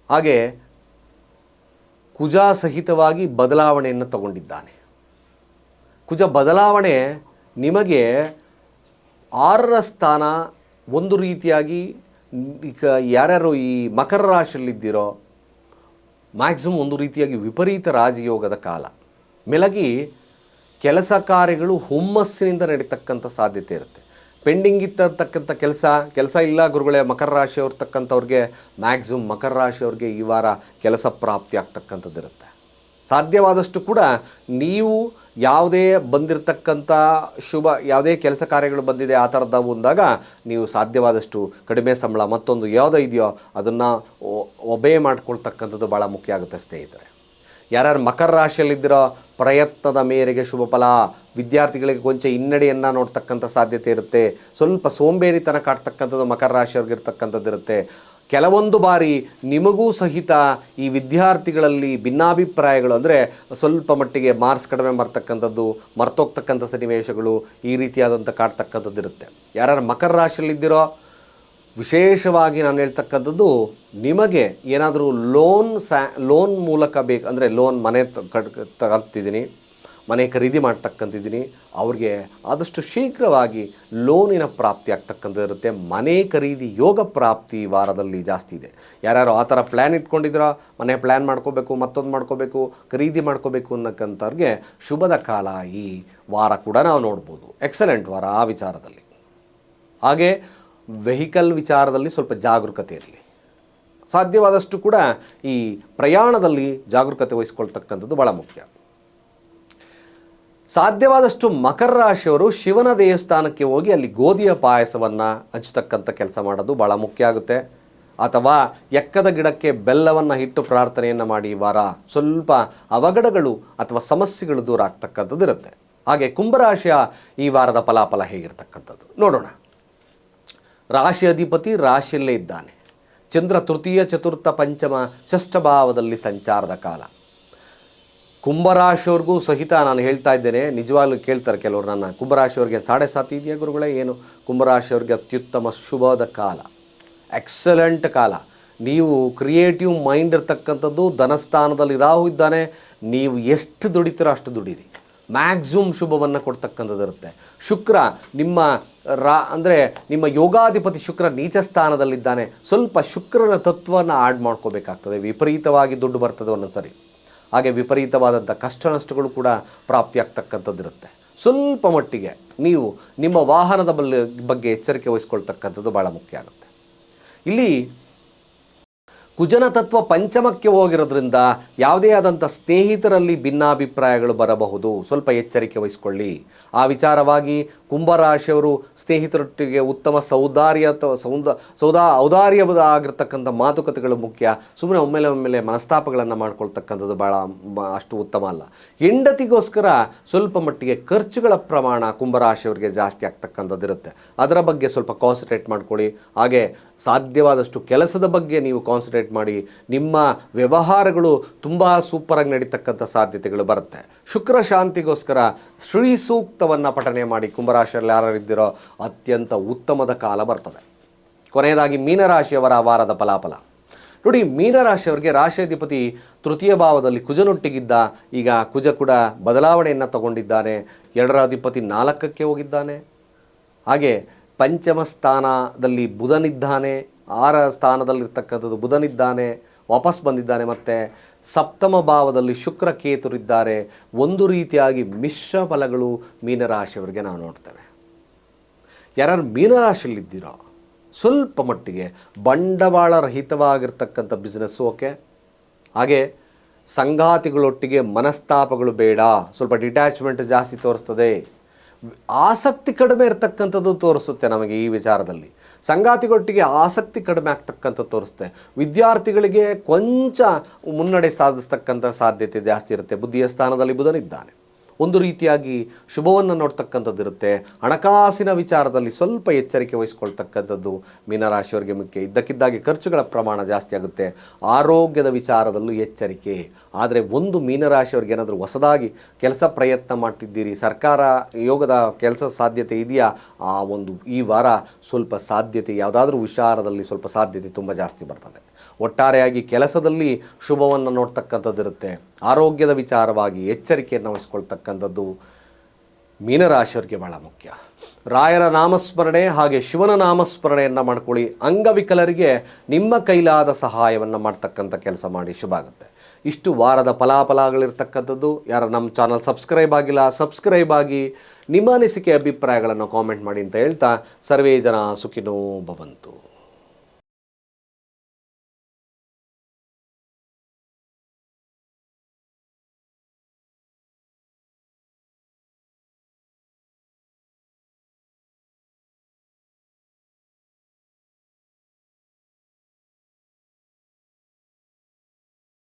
ಹಾಗೆ ಕುಜ ಸಹಿತವಾಗಿ ಬದಲಾವಣೆಯನ್ನು ತಗೊಂಡಿದ್ದಾನೆ. ಕುಜ ಬದಲಾವಣೆ ನಿಮಗೆ ಆರರ ಸ್ಥಾನ ಒಂದು ರೀತಿಯಾಗಿ ಈಗ ಯಾರ್ಯಾರು ಈ ಮಕರ ರಾಶಿಯಲ್ಲಿದ್ದೀರೋ ಮ್ಯಾಕ್ಸಿಮಮ್ ಒಂದು ರೀತಿಯಾಗಿ ವಿಪರೀತ ರಾಜಯೋಗದ ಕಾಲ. ಮೆಲಗಿ ಕೆಲಸ ಕಾರ್ಯಗಳು ಹುಮ್ಮಸ್ಸಿನಿಂದ ನಡೀತಕ್ಕಂಥ ಸಾಧ್ಯತೆ ಇರುತ್ತೆ. ಪೆಂಡಿಂಗ್ ಇರ್ತಕ್ಕಂಥ ಕೆಲಸ ಕೆಲಸ ಇಲ್ಲ ಗುರುಗಳೇ, ಮಕರ ರಾಶಿಯವ್ರ ತಕ್ಕಂಥವ್ರಿಗೆ ಮ್ಯಾಕ್ಸಿಮಮ್ ಮಕರ ರಾಶಿಯವ್ರಿಗೆ ಈ ವಾರ ಕೆಲಸ ಪ್ರಾಪ್ತಿ ಆಗ್ತಕ್ಕಂಥದ್ದು ಇರುತ್ತೆ ಸಾಧ್ಯವಾದಷ್ಟು ಕೂಡ ನೀವು ಯಾವುದೇ ಬಂದಿರತಕ್ಕಂಥ ಶುಭ, ಯಾವುದೇ ಕೆಲಸ ಕಾರ್ಯಗಳು ಬಂದಿದೆ ಆ ಥರದ್ದು ಬಂದಾಗ ನೀವು ಸಾಧ್ಯವಾದಷ್ಟು ಕಡಿಮೆ ಸಂಬಳ ಮತ್ತೊಂದು ಯಾವುದೋ ಇದೆಯೋ ಅದನ್ನು ಒಬೇ ಮಾಡ್ಕೊಳ್ತಕ್ಕಂಥದ್ದು ಭಾಳ ಮುಖ್ಯ ಆಗುತ್ತೆ ಸ್ನೇಹಿತರೆ. ಯಾರ್ಯಾರು ಮಕರ ರಾಶಿಯಲ್ಲಿದ್ದಿರೋ ಪ್ರಯತ್ನದ ಮೇರೆಗೆ ಶುಭ ಫಲ, ವಿದ್ಯಾರ್ಥಿಗಳಿಗೆ ಕೊಂಚ ಹಿನ್ನಡೆಯನ್ನು ನೋಡ್ತಕ್ಕಂಥ ಸಾಧ್ಯತೆ ಇರುತ್ತೆ. ಸ್ವಲ್ಪ ಸೋಂಬೇರಿತನ ಕಾಡ್ತಕ್ಕಂಥದ್ದು ಮಕರ ರಾಶಿಯವ್ರಿಗಿರ್ತಕ್ಕಂಥದ್ದು ಇರುತ್ತೆ ಕೆಲವೊಂದು ಬಾರಿ ನಿಮಗೂ ಸಹಿತ ಈ ವಿದ್ಯಾರ್ಥಿಗಳಲ್ಲಿ ಭಿನ್ನಾಭಿಪ್ರಾಯಗಳು ಅಂದರೆ ಸ್ವಲ್ಪ ಮಟ್ಟಿಗೆ ಮಾರ್ಕ್ಸ್ ಕಡಿಮೆ ಬರ್ತಕ್ಕಂಥದ್ದು ಮರ್ತೋಗ್ತಕ್ಕಂಥ ಸನ್ನಿವೇಶಗಳು ಈ ರೀತಿಯಾದಂಥ ಕಾಡ್ತಕ್ಕಂಥದ್ದು ಇರುತ್ತೆ. ಯಾರು ಮಕರ ರಾಶಿಯಲ್ಲಿದ್ದಿರೋ, ವಿಶೇಷವಾಗಿ ನಾನು ಹೇಳ್ತಕ್ಕಂಥದ್ದು ನಿಮಗೆ ಏನಾದರೂ ಲೋನ್ ಸ್ಯಾ ಲೋನ್ ಮೂಲಕ ಬೇಕು, ಅಂದರೆ ಲೋನ್ ಮನೆ ಕಟ್ ತಗೊಳ್ತಿದ್ದೀನಿ ಮನೆ ಖರೀದಿ ಮಾಡ್ತಕ್ಕಂತಿದ್ದೀನಿ. ಅವ್ರಿಗೆ ಆದಷ್ಟು ಶೀಘ್ರವಾಗಿ ಲೋನಿನ ಪ್ರಾಪ್ತಿ ಆಗ್ತಕ್ಕಂಥದ್ದಿರುತ್ತೆ ಮನೆ ಖರೀದಿ ಯೋಗ ಪ್ರಾಪ್ತಿ ವಾರದಲ್ಲಿ ಜಾಸ್ತಿ ಇದೆ. ಯಾರ್ಯಾರು ಆ ಥರ ಪ್ಲ್ಯಾನ್ ಇಟ್ಕೊಂಡಿದ್ದೀರೋ? ಮನೆ ಪ್ಲ್ಯಾನ್ ಮಾಡ್ಕೋಬೇಕು, ಮತ್ತೊಂದು ಮಾಡ್ಕೋಬೇಕು, ಖರೀದಿ ಮಾಡ್ಕೋಬೇಕು ಅನ್ನಕ್ಕಂಥವ್ರಿಗೆ ಶುಭದ ಕಾಲ ಈ ವಾರ ಕೂಡ ನಾವು ನೋಡ್ಬೋದು. ಎಕ್ಸಲೆಂಟ್ ವಾರ ಆ ವಿಚಾರದಲ್ಲಿ. ಹಾಗೆ ವೆಹಿಕಲ್ ವಿಚಾರದಲ್ಲಿ ಸ್ವಲ್ಪ ಜಾಗರೂಕತೆ ಇರಲಿ. ಸಾಧ್ಯವಾದಷ್ಟು ಕೂಡ ಈ ಪ್ರಯಾಣದಲ್ಲಿ ಜಾಗರೂಕತೆ ವಹಿಸ್ಕೊಳ್ತಕ್ಕಂಥದ್ದು ಭಾಳ ಮುಖ್ಯ. ಸಾಧ್ಯವಾದಷ್ಟು ಮಕರ ರಾಶಿಯವರು ಶಿವನ ದೇವಸ್ಥಾನಕ್ಕೆ ಹೋಗಿ ಅಲ್ಲಿ ಗೋಧಿಯ ಪಾಯಸವನ್ನು ಹಚ್ಚತಕ್ಕಂಥ ಕೆಲಸ ಮಾಡೋದು ಭಾಳ ಮುಖ್ಯ ಆಗುತ್ತೆ. ಅಥವಾ ಎಕ್ಕದ ಗಿಡಕ್ಕೆ ಬೆಲ್ಲವನ್ನು ಇಟ್ಟು ಪ್ರಾರ್ಥನೆಯನ್ನು ಮಾಡಿ ವಾರ ಸ್ವಲ್ಪ ಅವಘಡಗಳು ಅಥವಾ ಸಮಸ್ಯೆಗಳು ದೂರ ಆಗ್ತಕ್ಕಂಥದ್ದು ಇರುತ್ತೆ. ಹಾಗೆ ಕುಂಭರಾಶಿಯ ಈ ವಾರದ ಫಲಾಫಲ ಹೇಗಿರ್ತಕ್ಕಂಥದ್ದು ನೋಡೋಣ. ರಾಶಿ ಅಧಿಪತಿ ರಾಶಿಯಲ್ಲೇ ಇದ್ದಾನೆ. ಚಂದ್ರ ತೃತೀಯ, ಚತುರ್ಥ, ಪಂಚಮ, ಷಷ್ಠ ಭಾವದಲ್ಲಿ ಸಂಚಾರದ ಕಾಲ. ಕುಂಭರಾಶಿಯವ್ರಿಗೂ ಸಹಿತ ನಾನು ಹೇಳ್ತಾ ಇದ್ದೇನೆ, ನಿಜವಾಗ್ಲೂ ಕೇಳ್ತಾರೆ ಕೆಲವರು ನನ್ನ, ಕುಂಭರಾಶಿಯವ್ರಿಗೆ ಸಾಡೆ ಸಾತಿ ಇದೆಯಾ ಗುರುಗಳೇ, ಏನು? ಕುಂಭರಾಶಿಯವ್ರಿಗೆ ಅತ್ಯುತ್ತಮ ಶುಭದ ಕಾಲ ಎಕ್ಸಲೆಂಟ್ ಕಾಲ. ನೀವು ಕ್ರಿಯೇಟಿವ್ ಮೈಂಡ್ ಇರ್ತಕ್ಕಂಥದ್ದು, ಧನಸ್ಥಾನದಲ್ಲಿ ರಾಹು ಇದ್ದಾನೆ, ನೀವು ಎಷ್ಟು ದುಡಿತೀರೋ ಅಷ್ಟು ದುಡೀರಿ. ಮ್ಯಾಕ್ಸಿಮಮ್ ಶುಭವನ್ನು ಕೊಡ್ತಕ್ಕಂಥದ್ದು ಇರುತ್ತೆ. ಶುಕ್ರ, ನಿಮ್ಮ ರಾ, ಅಂದರೆ ನಿಮ್ಮ ಯೋಗಾಧಿಪತಿ ಶುಕ್ರ ನೀಚ ಸ್ಥಾನದಲ್ಲಿದ್ದಾನೆ. ಸ್ವಲ್ಪ ಶುಕ್ರನ ತತ್ವವನ್ನು ಆಡ್ ಮಾಡ್ಕೋಬೇಕಾಗ್ತದೆ, ವಿಪರೀತವಾಗಿ ದುಡ್ಡು ಬರ್ತದೆ ಒಂದೊಂದು ಸರಿ ಹಾಗೆ ವಿಪರೀತವಾದಂಥ ಕಷ್ಟ ನಷ್ಟಗಳು ಕೂಡ ಪ್ರಾಪ್ತಿಯಾಗ್ತಕ್ಕಂಥದ್ದಿರುತ್ತೆ. ಸ್ವಲ್ಪ ಮಟ್ಟಿಗೆ ನೀವು ನಿಮ್ಮ ವಾಹನದ ಬಗ್ಗೆ ಎಚ್ಚರಿಕೆ ವಹಿಸ್ಕೊಳ್ತಕ್ಕಂಥದ್ದು ಭಾಳ ಮುಖ್ಯ ಆಗುತ್ತೆ. ಇಲ್ಲಿ ಕುಜನ ತತ್ವ ಪಂಚಮಕ್ಕೆ ಹೋಗಿರೋದ್ರಿಂದ ಯಾವುದೇ ಆದಂಥ ಸ್ನೇಹಿತರಲ್ಲಿ ಭಿನ್ನಾಭಿಪ್ರಾಯಗಳು ಬರಬಹುದು. ಸ್ವಲ್ಪ ಎಚ್ಚರಿಕೆ ವಹಿಸ್ಕೊಳ್ಳಿ. ಆ ವಿಚಾರವಾಗಿ ಕುಂಭರಾಶಿಯವರು ಸ್ನೇಹಿತರೊಟ್ಟಿಗೆ ಉತ್ತಮ ಸೌದಾರ್ಯ ಸೌಂದ, ಸೌದಾ ಔದಾರ್ಯ ಆಗಿರ್ತಕ್ಕಂಥ ಮಾತುಕತೆಗಳು ಮುಖ್ಯ. ಸುಮ್ಮನೆ ಒಮ್ಮೆಲೆ ಒಮ್ಮೆಲೆ ಮನಸ್ತಾಪಗಳನ್ನು ಮಾಡ್ಕೊಳ್ತಕ್ಕಂಥದ್ದು ಭಾಳ ಅಷ್ಟು ಉತ್ತಮ ಅಲ್ಲ. ಹೆಂಡತಿಗೋಸ್ಕರ ಸ್ವಲ್ಪ ಮಟ್ಟಿಗೆ ಖರ್ಚುಗಳ ಪ್ರಮಾಣ ಕುಂಭರಾಶಿಯವರಿಗೆ ಜಾಸ್ತಿ ಆಗ್ತಕ್ಕಂಥದ್ದು ಇರುತ್ತೆ ಅದರ ಬಗ್ಗೆ ಸ್ವಲ್ಪ ಕಾನ್ಸಂಟ್ರೇಟ್ ಮಾಡ್ಕೊಳ್ಳಿ. ಹಾಗೆ ಸಾಧ್ಯವಾದಷ್ಟು ಕೆಲಸದ ಬಗ್ಗೆ ನೀವು ಕಾನ್ಸಂಟ್ರೇಟ್ ಮಾಡಿ, ನಿಮ್ಮ ವ್ಯವಹಾರಗಳು ತುಂಬ ಸೂಪರಾಗಿ ನಡೀತಕ್ಕಂಥ ಸಾಧ್ಯತೆಗಳು ಬರುತ್ತೆ. ಶುಕ್ರ ಶಾಂತಿಗೋಸ್ಕರ ಶ್ರೀ ಸೂಕ್ತವನ್ನು ಪಠನೆ ಮಾಡಿ ಕುಂಭರಾಶಿಯಲ್ಲಿ ಯಾರಿದ್ದೀರೋ ಅತ್ಯಂತ ಉತ್ತಮದ ಕಾಲ ಬರ್ತದೆ. ಕೊನೆಯದಾಗಿ ಮೀನರಾಶಿಯವರ ವಾರದ ಫಲಾಫಲ. ನೋಡಿ, ಮೀನರಾಶಿಯವರಿಗೆ ರಾಶಿಯಾಧಿಪತಿ ತೃತೀಯ ಭಾವದಲ್ಲಿ ಕುಜನೊಟ್ಟಿಗಿದ್ದ, ಈಗ ಕುಜ ಕೂಡ ಬದಲಾವಣೆಯನ್ನು ತಗೊಂಡಿದ್ದಾನೆ. ಎರಡರ ಅಧಿಪತಿ ನಾಲ್ಕಕ್ಕೆ ಹೋಗಿದ್ದಾನೆ. ಹಾಗೆ ಪಂಚಮ ಸ್ಥಾನದಲ್ಲಿ ಬುಧನಿದ್ದಾನೆ, ಆರ ಸ್ಥಾನದಲ್ಲಿರ್ತಕ್ಕಂಥದ್ದು ಬುಧನಿದ್ದಾನೆ, ವಾಪಸ್ ಬಂದಿದ್ದಾನೆ, ಮತ್ತು ಸಪ್ತಮ ಭಾವದಲ್ಲಿ ಶುಕ್ರ ಕೇತುರಿದ್ದಾರೆ ಒಂದು ರೀತಿಯಾಗಿ ಮಿಶ್ರ ಫಲಗಳು ಮೀನರಾಶಿಯವರಿಗೆ ನಾವು ನೋಡ್ತೇವೆ. ಯಾರು ಮೀನರಾಶಿಯಲ್ಲಿದ್ದೀರೋ, ಸ್ವಲ್ಪ ಮಟ್ಟಿಗೆ ಬಂಡವಾಳ ರಹಿತವಾಗಿರ್ತಕ್ಕಂಥ ಬಿಸ್ನೆಸ್ಸು ಓಕೆ. ಹಾಗೆ ಸಂಗಾತಿಗಳೊಟ್ಟಿಗೆ ಮನಸ್ತಾಪಗಳು ಬೇಡ. ಸ್ವಲ್ಪ ಡಿಟ್ಯಾಚ್ಮೆಂಟ್ ಜಾಸ್ತಿ ತೋರಿಸ್ತದೆ. ಆಸಕ್ತಿ ಕಡಿಮೆ ಇರತಕ್ಕಂಥದ್ದು ತೋರಿಸುತ್ತೆ ನಮಗೆ ಈ ವಿಚಾರದಲ್ಲಿ. ಸಂಗಾತಿಗೊಟ್ಟಿಗೆ ಆಸಕ್ತಿ ಕಡಿಮೆ ಆಗ್ತಕ್ಕಂಥದ್ದು ತೋರಿಸುತ್ತೆ. ವಿದ್ಯಾರ್ಥಿಗಳಿಗೆ ಕೊಂಚ ಮುನ್ನಡೆ ಸಾಧಿಸ್ತಕ್ಕಂಥ ಸಾಧ್ಯತೆ ಜಾಸ್ತಿ ಇರುತ್ತೆ. ಬುದ್ಧಿಯ ಸ್ಥಾನದಲ್ಲಿ ಬುಧನಿದ್ದಾನೆ. ಒಂದು ರೀತಿಯಾಗಿ ಶುಭವನ್ನು ನೋಡ್ತಕ್ಕಂಥದ್ದು ಇರುತ್ತೆ. ಹಣಕಾಸಿನ ವಿಚಾರದಲ್ಲಿ ಸ್ವಲ್ಪ ಎಚ್ಚರಿಕೆ ವಹಿಸ್ಕೊಳ್ತಕ್ಕಂಥದ್ದು ಮೀನರಾಶಿಯವರಿಗೆ ಮುಖ್ಯ. ಇದ್ದಕ್ಕಿದ್ದಾಗಿ ಖರ್ಚುಗಳ ಪ್ರಮಾಣ ಜಾಸ್ತಿ ಆಗುತ್ತೆ. ಆರೋಗ್ಯದ ವಿಚಾರದಲ್ಲೂ ಎಚ್ಚರಿಕೆ. ಆದರೆ ಒಂದು ಮೀನರಾಶಿಯವ್ರಿಗೆ ಏನಾದರೂ ಹೊಸದಾಗಿ ಕೆಲಸ ಪ್ರಯತ್ನ ಮಾಡ್ತಿದ್ದೀರಿ, ಸರ್ಕಾರ ಯೋಗದ ಕೆಲಸ ಸಾಧ್ಯತೆ ಇದೆಯಾ? ಆ ಒಂದು ಈ ವಾರ ಸ್ವಲ್ಪ ಸಾಧ್ಯತೆ, ಯಾವುದಾದ್ರೂ ವಿಚಾರದಲ್ಲಿ ಸ್ವಲ್ಪ ಸಾಧ್ಯತೆ ತುಂಬ ಜಾಸ್ತಿ ಬರ್ತದೆ. ಒಟ್ಟಾರೆಯಾಗಿ ಕೆಲಸದಲ್ಲಿ ಶುಭವನ್ನು ನೋಡ್ತಕ್ಕಂಥದ್ದಿರುತ್ತೆ ಆರೋಗ್ಯದ ವಿಚಾರವಾಗಿ ಎಚ್ಚರಿಕೆಯನ್ನು ವಹಿಸ್ಕೊಳ್ತಕ್ಕಂಥದ್ದು ಮೀನರಾಶಿಯವ್ರಿಗೆ ಬಹಳ ಮುಖ್ಯ. ರಾಯರ ನಾಮಸ್ಮರಣೆ ಹಾಗೆ ಶಿವನ ನಾಮಸ್ಮರಣೆಯನ್ನು ಮಾಡ್ಕೊಳ್ಳಿ. ಅಂಗವಿಕಲರಿಗೆ ನಿಮ್ಮ ಕೈಲಾದ ಸಹಾಯವನ್ನು ಮಾಡ್ತಕ್ಕಂಥ ಕೆಲಸ ಮಾಡಿ ಶುಭ ಆಗುತ್ತೆ. ಇಷ್ಟು ವಾರದ ಫಲಾಫಲಗಳಿರ್ತಕ್ಕಂಥದ್ದು. ಯಾರು ನಮ್ಮ ಚಾನಲ್ ಸಬ್ಸ್ಕ್ರೈಬ್ ಆಗಿಲ್ಲ, ಸಬ್ಸ್ಕ್ರೈಬ್ ಆಗಿ ನಿಮ್ಮ ಅನಿಸಿಕೆ, ಅಭಿಪ್ರಾಯಗಳನ್ನು ಕಾಮೆಂಟ್ ಮಾಡಿ ಅಂತ ಹೇಳ್ತಾ, ಸರ್ವೇ ಜನ ಸುಖಿನೋ ಭವಂತು.